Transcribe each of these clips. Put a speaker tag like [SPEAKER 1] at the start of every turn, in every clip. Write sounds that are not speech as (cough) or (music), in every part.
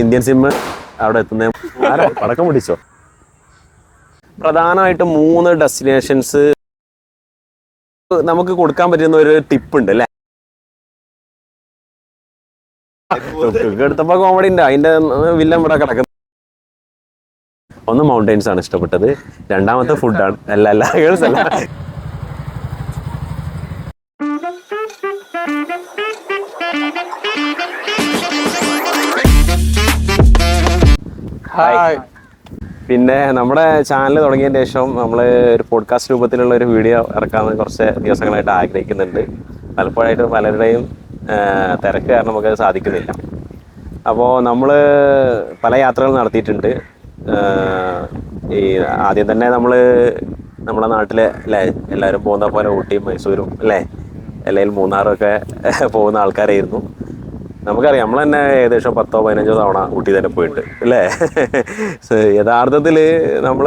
[SPEAKER 1] Indian SIM അവിടെ എത്തുന്ന. പടക്കം പിടിച്ചോ? പ്രധാനമായിട്ടും മൂന്ന് ഡെസ്റ്റിനേഷൻസ് നമുക്ക് കൊടുക്കാൻ പറ്റുന്ന ഒരു ടിപ്പ് ഉണ്ട് അല്ലേ എടുത്തപ്പോ കോമഡി ഉണ്ട്. അതിന്റെ വില്ലൻ ഇവിടെ കിടക്കുന്നത് ഒന്ന് മൗണ്ടൈൻസ് ആണ് ഇഷ്ടപ്പെട്ടത്. രണ്ടാമത്തെ ഫുഡാണ് അല്ല അല്ല ഗേൾസ് അല്ല.
[SPEAKER 2] ഹായ്
[SPEAKER 1] പിന്നെ നമ്മുടെ ചാനൽ തുടങ്ങിയതിന് ശേഷം നമ്മൾ ഒരു പോഡ്കാസ്റ്റ് രൂപത്തിലുള്ള ഒരു വീഡിയോ ഇറക്കാൻ കുറച്ച് ദിവസങ്ങളായിട്ട് ആഗ്രഹിക്കുന്നുണ്ട്. പലപ്പോഴായിട്ട് പലരുടെയും തിരക്ക് കാരണം നമുക്ക് സാധിക്കുന്നില്ല. അപ്പോൾ നമ്മൾ പല യാത്രകൾ നടത്തിയിട്ടുണ്ട്. ഈ ആദ്യം തന്നെ നമ്മൾ നമ്മുടെ നാട്ടിലെ അല്ലേ? എല്ലാവരും പോകുന്ന പോലെ ഊട്ടിയും മൈസൂരും അല്ലേ? അല്ലെങ്കിൽ മൂന്നാറും ഒക്കെ പോകുന്ന ആൾക്കാരായിരുന്നു. നമുക്കറിയാം നമ്മൾ തന്നെ ഏകദേശം പത്തോ പതിനഞ്ചോ തവണ ഊട്ടി തന്നെ പോയിട്ട് അല്ലേ? യഥാർത്ഥത്തിൽ നമ്മൾ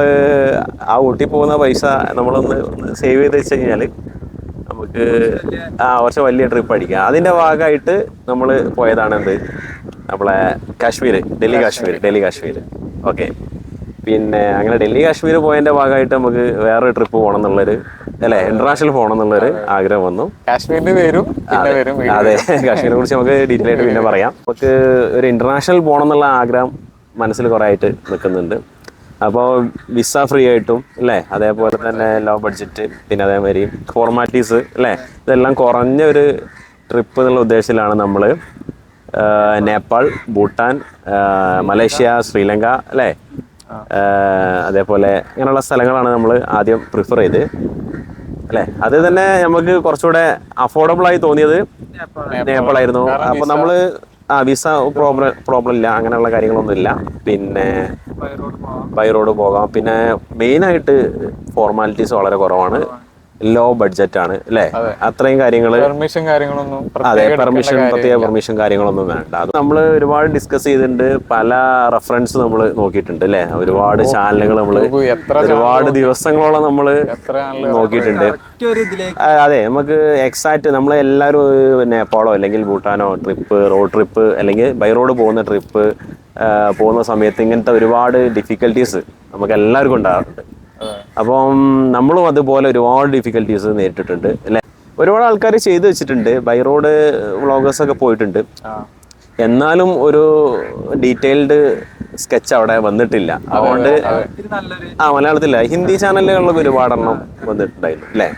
[SPEAKER 1] ആ ഊട്ടി പോകുന്ന പൈസ നമ്മളൊന്ന് സേവ് ചെയ്ത് വെച്ച് കഴിഞ്ഞാൽ നമുക്ക് ആ വർഷം വലിയ ട്രിപ്പ് അടിക്കാം അതിന്റെ ഭാഗമായിട്ട് നമ്മൾ പോയതാണ് എന്ത്? നമ്മളെ കാശ്മീർ ഡൽഹി കാശ്മീർ ഡൽഹി കാശ്മീർ ഓക്കെ പിന്നെ അങ്ങനെ ഡൽഹി കാശ്മീർ പോയതിന്റെ ഭാഗമായിട്ട് നമുക്ക് വേറൊരു ട്രിപ്പ് പോകണം എന്നുള്ളൊരു അല്ലേ? ഇന്റർനാഷണൽ പോകണം എന്നുള്ളൊരു ആഗ്രഹം വന്നു.
[SPEAKER 2] കാശ്മീരിന്റെ വരും
[SPEAKER 1] അതെ. കാശ്മീരിനെ കുറിച്ച് നമുക്ക് ഡീറ്റെയിൽ ആയിട്ട് പിന്നെ പറയാം. നമുക്ക് ഒരു ഇന്റർനാഷണൽ പോകണം എന്നുള്ള ആഗ്രഹം മനസ്സിൽ കുറേ ആയിട്ട് നിൽക്കുന്നുണ്ട്. അപ്പോൾ വിസ ഫ്രീ ആയിട്ടും അല്ലേ? അതേപോലെ തന്നെ ലോ ബഡ്ജറ്റ് പിന്നെ അതേമാതിരി ഫോർമാലിറ്റീസ് അല്ലേ? ഇതെല്ലാം കുറഞ്ഞ ഒരു ട്രിപ്പ് എന്നുള്ള ഉദ്ദേശത്തിലാണ് നമ്മൾ നേപ്പാൾ ഭൂട്ടാൻ മലേഷ്യ ശ്രീലങ്ക അല്ലേ? അതേപോലെ അങ്ങനെയുള്ള സ്ഥലങ്ങളാണ് നമ്മൾ ആദ്യം പ്രിഫർ ചെയ്ത്. അല്ലേ? അത് തന്നെ നമുക്ക് കുറച്ചുകൂടെ അഫോർഡബിൾ ആയി തോന്നിയത് നേപ്പാൾ ആയിരുന്നു അപ്പൊ നമ്മൾ ആ വിസ പ്രോബ്ലം പ്രോബ്ലം ഇല്ല. അങ്ങനെയുള്ള കാര്യങ്ങളൊന്നും ഇല്ല. പിന്നെ ബൈ റോഡ് പോകാം. പിന്നെ മെയിൻ ആയിട്ട് ഫോർമാലിറ്റീസ് വളരെ കുറവാണ്. ലോ ബഡ്ജറ്റ് ആണ് അല്ലേ? അത്രയും കാര്യങ്ങൾ
[SPEAKER 2] പെർമിഷൻ കാര്യങ്ങളൊന്നും
[SPEAKER 1] അതെ പെർമിഷൻ പ്രത്യേക പെർമിഷൻ കാര്യങ്ങളൊന്നും വേണ്ട. അത് നമ്മൾ ഒരുപാട് ഡിസ്കസ് ചെയ്തിട്ടുണ്ട്. പല റെഫറൻസ് നമ്മൾ നോക്കിയിട്ടുണ്ട് അല്ലേ? ഒരുപാട് ചാനലുകൾ നമ്മൾ ഒരുപാട് ദിവസങ്ങളോളം നമ്മൾ നോക്കിയിട്ടുണ്ട്. അതെ നമുക്ക് എക്സാക്ട് നമ്മൾ എല്ലാവരും നേപ്പാളോ അല്ലെങ്കിൽ ഭൂട്ടാനോ ട്രിപ്പ് റോഡ് ട്രിപ്പ് അല്ലെങ്കിൽ ബൈ റോഡ് പോകുന്ന ട്രിപ്പ് പോകുന്ന സമയത്ത് ഇങ്ങനത്തെ ഒരുപാട് ഡിഫിക്കൽട്ടീസ് നമുക്ക് എല്ലാവർക്കും ഉണ്ടാകാറുണ്ട്. അപ്പം നമ്മളും അതുപോലെ ഒരുപാട് ഡിഫിക്കൽട്ടീസ് നേരിട്ടിട്ടുണ്ട്. അല്ലേ? ഒരുപാട് ആൾക്കാർ ചെയ്തു വെച്ചിട്ടുണ്ട്. ബൈ റോഡ് വ്ളോഗേഴ്സ് ഒക്കെ പോയിട്ടുണ്ട്.
[SPEAKER 2] ആ.
[SPEAKER 1] എന്നാലും ഒരു ഡീറ്റെയിൽഡ് സ്കെച്ച് അവിടെ വന്നിട്ടില്ല. അതുകൊണ്ട് ആ മലയാളത്തില്ല ഹിന്ദി ചാനലുകളിലൊക്കെ ഒരുപാടെണ്ണം വന്നിട്ടുണ്ടായിരുന്നു. അല്ലേ?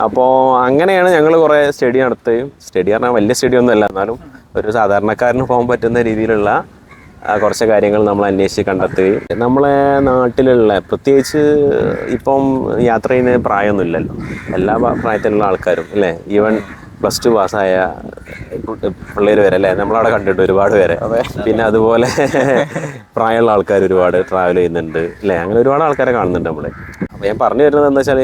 [SPEAKER 1] അപ്പോൾ അങ്ങനെയാണ് ഞങ്ങൾ കുറേ സ്റ്റഡി നടത്തുകയും. സ്റ്റഡി പറഞ്ഞാൽ വലിയ സ്റ്റഡി ഒന്നും അല്ല എന്നാലും ഒരു സാധാരണക്കാരന് പോകാൻ പറ്റുന്ന രീതിയിലുള്ള കുറച്ച് കാര്യങ്ങൾ നമ്മൾ അന്വേഷിച്ച് കണ്ടെത്തുകയും നമ്മളെ നാട്ടിലുള്ള പ്രത്യേകിച്ച് ഇപ്പം യാത്ര ചെയ്യുന്ന പ്രായമൊന്നുമില്ലല്ലോ. എല്ലാ പ്രായത്തിലുള്ള ആൾക്കാരും അല്ലേ? ഈവൻ പ്ലസ് ടു പാസ്സായ പിള്ളേർ വരെ അല്ലേ? നമ്മളവിടെ കണ്ടിട്ട് ഒരുപാട് പേരെ. പിന്നെ അതുപോലെ (laughs) പ്രായമുള്ള ആൾക്കാർ ഒരുപാട് ട്രാവൽ ചെയ്യുന്നുണ്ട് അല്ലേ? അങ്ങനെ ഒരുപാട് ആൾക്കാരെ കാണുന്നുണ്ട് നമ്മൾ അപ്പോൾ ഞാൻ പറഞ്ഞു വരുന്നത് എന്താ വെച്ചാൽ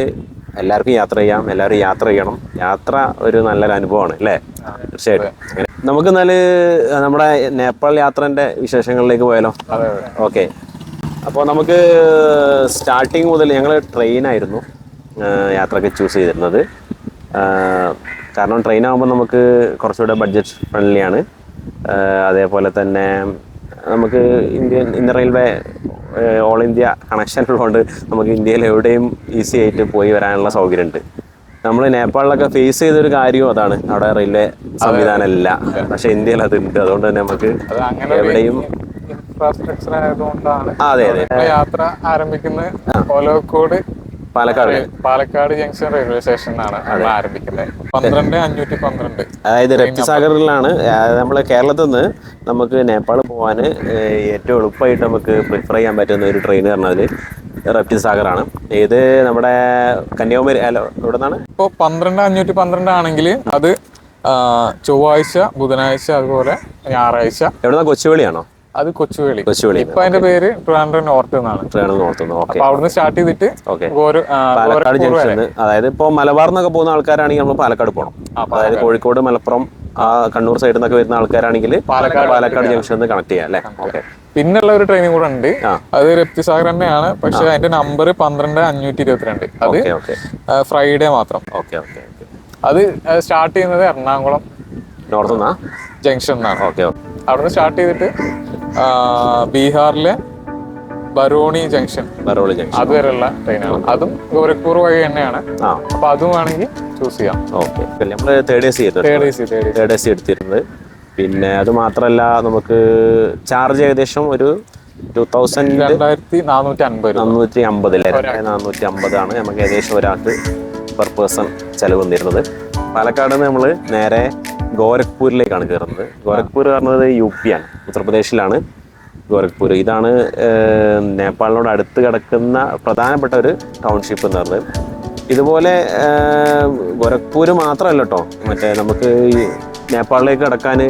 [SPEAKER 1] എല്ലാവർക്കും യാത്ര ചെയ്യാം എല്ലാവരും യാത്ര ചെയ്യണം. യാത്ര ഒരു നല്ലൊരു അനുഭവമാണ് അല്ലേ? തീർച്ചയായിട്ടും. നമുക്ക് എന്നാൽ നമ്മുടെ നേപ്പാൾ യാത്രന്റെ വിശേഷങ്ങളിലേക്ക് പോയാലോ? ഓക്കെ. അപ്പോൾ നമുക്ക് സ്റ്റാർട്ടിങ് മുതൽ ഞങ്ങൾ ട്രെയിനായിരുന്നു യാത്രയ്ക്ക് ചൂസ് ചെയ്തിരുന്നത്. കാരണം ട്രെയിൻ ആകുമ്പോൾ നമുക്ക് കുറച്ചുകൂടെ ബഡ്ജറ്റ് ഫ്രണ്ട്ലിയാണ്. അതേപോലെ തന്നെ നമുക്ക് Indian Indian railway all India connection ഉള്ളതുകൊണ്ട് നമുക്ക് ഇന്ത്യയിൽ എവിടെയും ഈസി ആയിട്ട് പോയി വരാനുള്ള സൗകര്യമുണ്ട്. നമ്മൾ നേപ്പാളിലൊക്കെ ഫേസ് ചെയ്തൊരു കാര്യവും അതാണ്. അവിടെ റെയിൽവേ സംവിധാനം ഇല്ല പക്ഷെ ഇന്ത്യയിൽ ഉണ്ട് അതുകൊണ്ട് തന്നെ നമുക്ക് എവിടെയും
[SPEAKER 2] ഇൻഫ്രാസ്ട്രക്ചർ ആയതുകൊണ്ടാണ്
[SPEAKER 1] അതെ അതെ.
[SPEAKER 2] യാത്ര ആരംഭിക്കുന്നത് ഓലോക്കോട്
[SPEAKER 1] പാലക്കാട്
[SPEAKER 2] പാലക്കാട് ജംഗ്ഷൻ റെയിൽവേ സ്റ്റേഷനിലാണ് നമ്മൾ ആരംഭിക്കുന്നത്. പന്ത്രണ്ട് അഞ്ഞൂറ്റി പന്ത്രണ്ട്.
[SPEAKER 1] അതായത് രക്തസാഗറിലാണ് നമ്മൾ കേരളത്തിൽ നിന്ന് നമുക്ക് നേപ്പാൾ പോകാൻ ഏറ്റവും എളുപ്പമായിട്ട് നമുക്ക് പ്രിഫർ ചെയ്യാൻ പറ്റുന്ന ഒരു ട്രെയിൻ പറഞ്ഞാൽ റെപ്റ്റി സാഗറാണ്. ഇത് നമ്മുടെ കന്യാകുമാരി അല്ല ഇവിടെ നിന്നാണ്
[SPEAKER 2] ഇപ്പോൾ പന്ത്രണ്ട് അഞ്ഞൂറ്റി പന്ത്രണ്ട് ആണെങ്കിൽ അത് ചൊവ്വാഴ്ച ബുധനാഴ്ച അതുപോലെ ഞായറാഴ്ച.
[SPEAKER 1] എവിടെ കൊച്ചുവേളിയാണോ
[SPEAKER 2] അത് കൊച്ചുവേളി.
[SPEAKER 1] കൊച്ചുവേളി.
[SPEAKER 2] ഇപ്പൊ അതിന്റെ പേര് ട്രിവാൻഡ്രം നോർത്ത് എന്നാണ്.
[SPEAKER 1] ട്രിവാൻഡ്രം നോർത്ത് ഓക്കെ
[SPEAKER 2] അപ്പൊ അവിടുന്ന് സ്റ്റാർട്ട് ചെയ്തിട്ട്
[SPEAKER 1] പാലക്കാട് ജംഗ്ഷൻ. അതായത് ഇപ്പൊ മലബാർ എന്നൊക്കെ പോകുന്ന ആൾക്കാരാണെങ്കിൽ നമ്മൾ പാലക്കാട് പോകണം അതായത് കോഴിക്കോട് മലപ്പുറം ആ കണ്ണൂർ സൈഡിൽ നിന്നൊക്കെ വരുന്ന ആൾക്കാരാണെങ്കിൽ പാലക്കാട് പാലക്കാട് ജംഗ്ഷൻ കണക്ട് ചെയ്യാം അല്ലേ? ഓക്കെ
[SPEAKER 2] പിന്നുള്ള ഒരു ട്രെയിനും കൂടെ ഉണ്ട്. അത് രപ്തിസാഗർ തന്നെയാണ്. പക്ഷെ അതിന്റെ നമ്പർ പന്ത്രണ്ട് അഞ്ഞൂറ്റി ഇരുപത്തിരണ്ട്. അത് ഫ്രൈഡേ മാത്രം.
[SPEAKER 1] ഓക്കെ ഓക്കെ ഓക്കെ
[SPEAKER 2] അത് സ്റ്റാർട്ട് ചെയ്യുന്നത് എറണാകുളം.
[SPEAKER 1] നോർത്ത് നിന്നാ?
[SPEAKER 2] ജംഗ്ഷൻ എന്നാണ്
[SPEAKER 1] ഓക്കെ അവിടെ
[SPEAKER 2] നിന്ന് സ്റ്റാർട്ട് ചെയ്തിട്ട് ബീഹാറിലെ ബറോണി ജംഗ്ഷൻ.
[SPEAKER 1] ബറോണി ജംഗ്ഷൻ.
[SPEAKER 2] അതുവരെയുള്ള ട്രെയിനാണ്. അതും ഗോരഖ്പൂർ വഴി തന്നെയാണ്. അപ്പൊ അതും വേണമെങ്കിൽ ചൂസ് ചെയ്യാം.
[SPEAKER 1] ഓക്കെ. നമ്മൾ third A C
[SPEAKER 2] third A C third
[SPEAKER 1] A C എടുത്തിരുന്നത്. പിന്നെ അത് മാത്രമല്ല നമുക്ക് ചാർജ് ഏകദേശം ഒരു ടു തൗസൻഡ്
[SPEAKER 2] രണ്ടായിരത്തി നാനൂറ്റി അൻപത്
[SPEAKER 1] നാനൂറ്റി അമ്പതിലെ നാനൂറ്റി അമ്പതാണ് നമുക്ക് ഏകദേശം ഒരാൾക്ക് പെർ പേഴ്സൺ ചെലവ് വന്നിരുന്നത് പാലക്കാട് നിന്ന് നമ്മൾ നേരെ ഗോരഖ്പൂരിലേക്കാണ് കയറുന്നത് ഗോരഖ്പൂർ പറഞ്ഞത് യു പി ആണ് ഉത്തർപ്രദേശിലാണ് ഗോരഖ്പൂർ ഇതാണ് നേപ്പാളിനോട് അടുത്ത് കിടക്കുന്ന പ്രധാനപ്പെട്ട ഒരു ടൗൺഷിപ്പ് എന്ന് പറഞ്ഞത്. ഇതുപോലെ ഗോരഖ്പൂർ മാത്രമല്ല കേട്ടോ മറ്റേ നമുക്ക് ഈ നേപ്പാളിലേക്ക് കിടക്കാൻ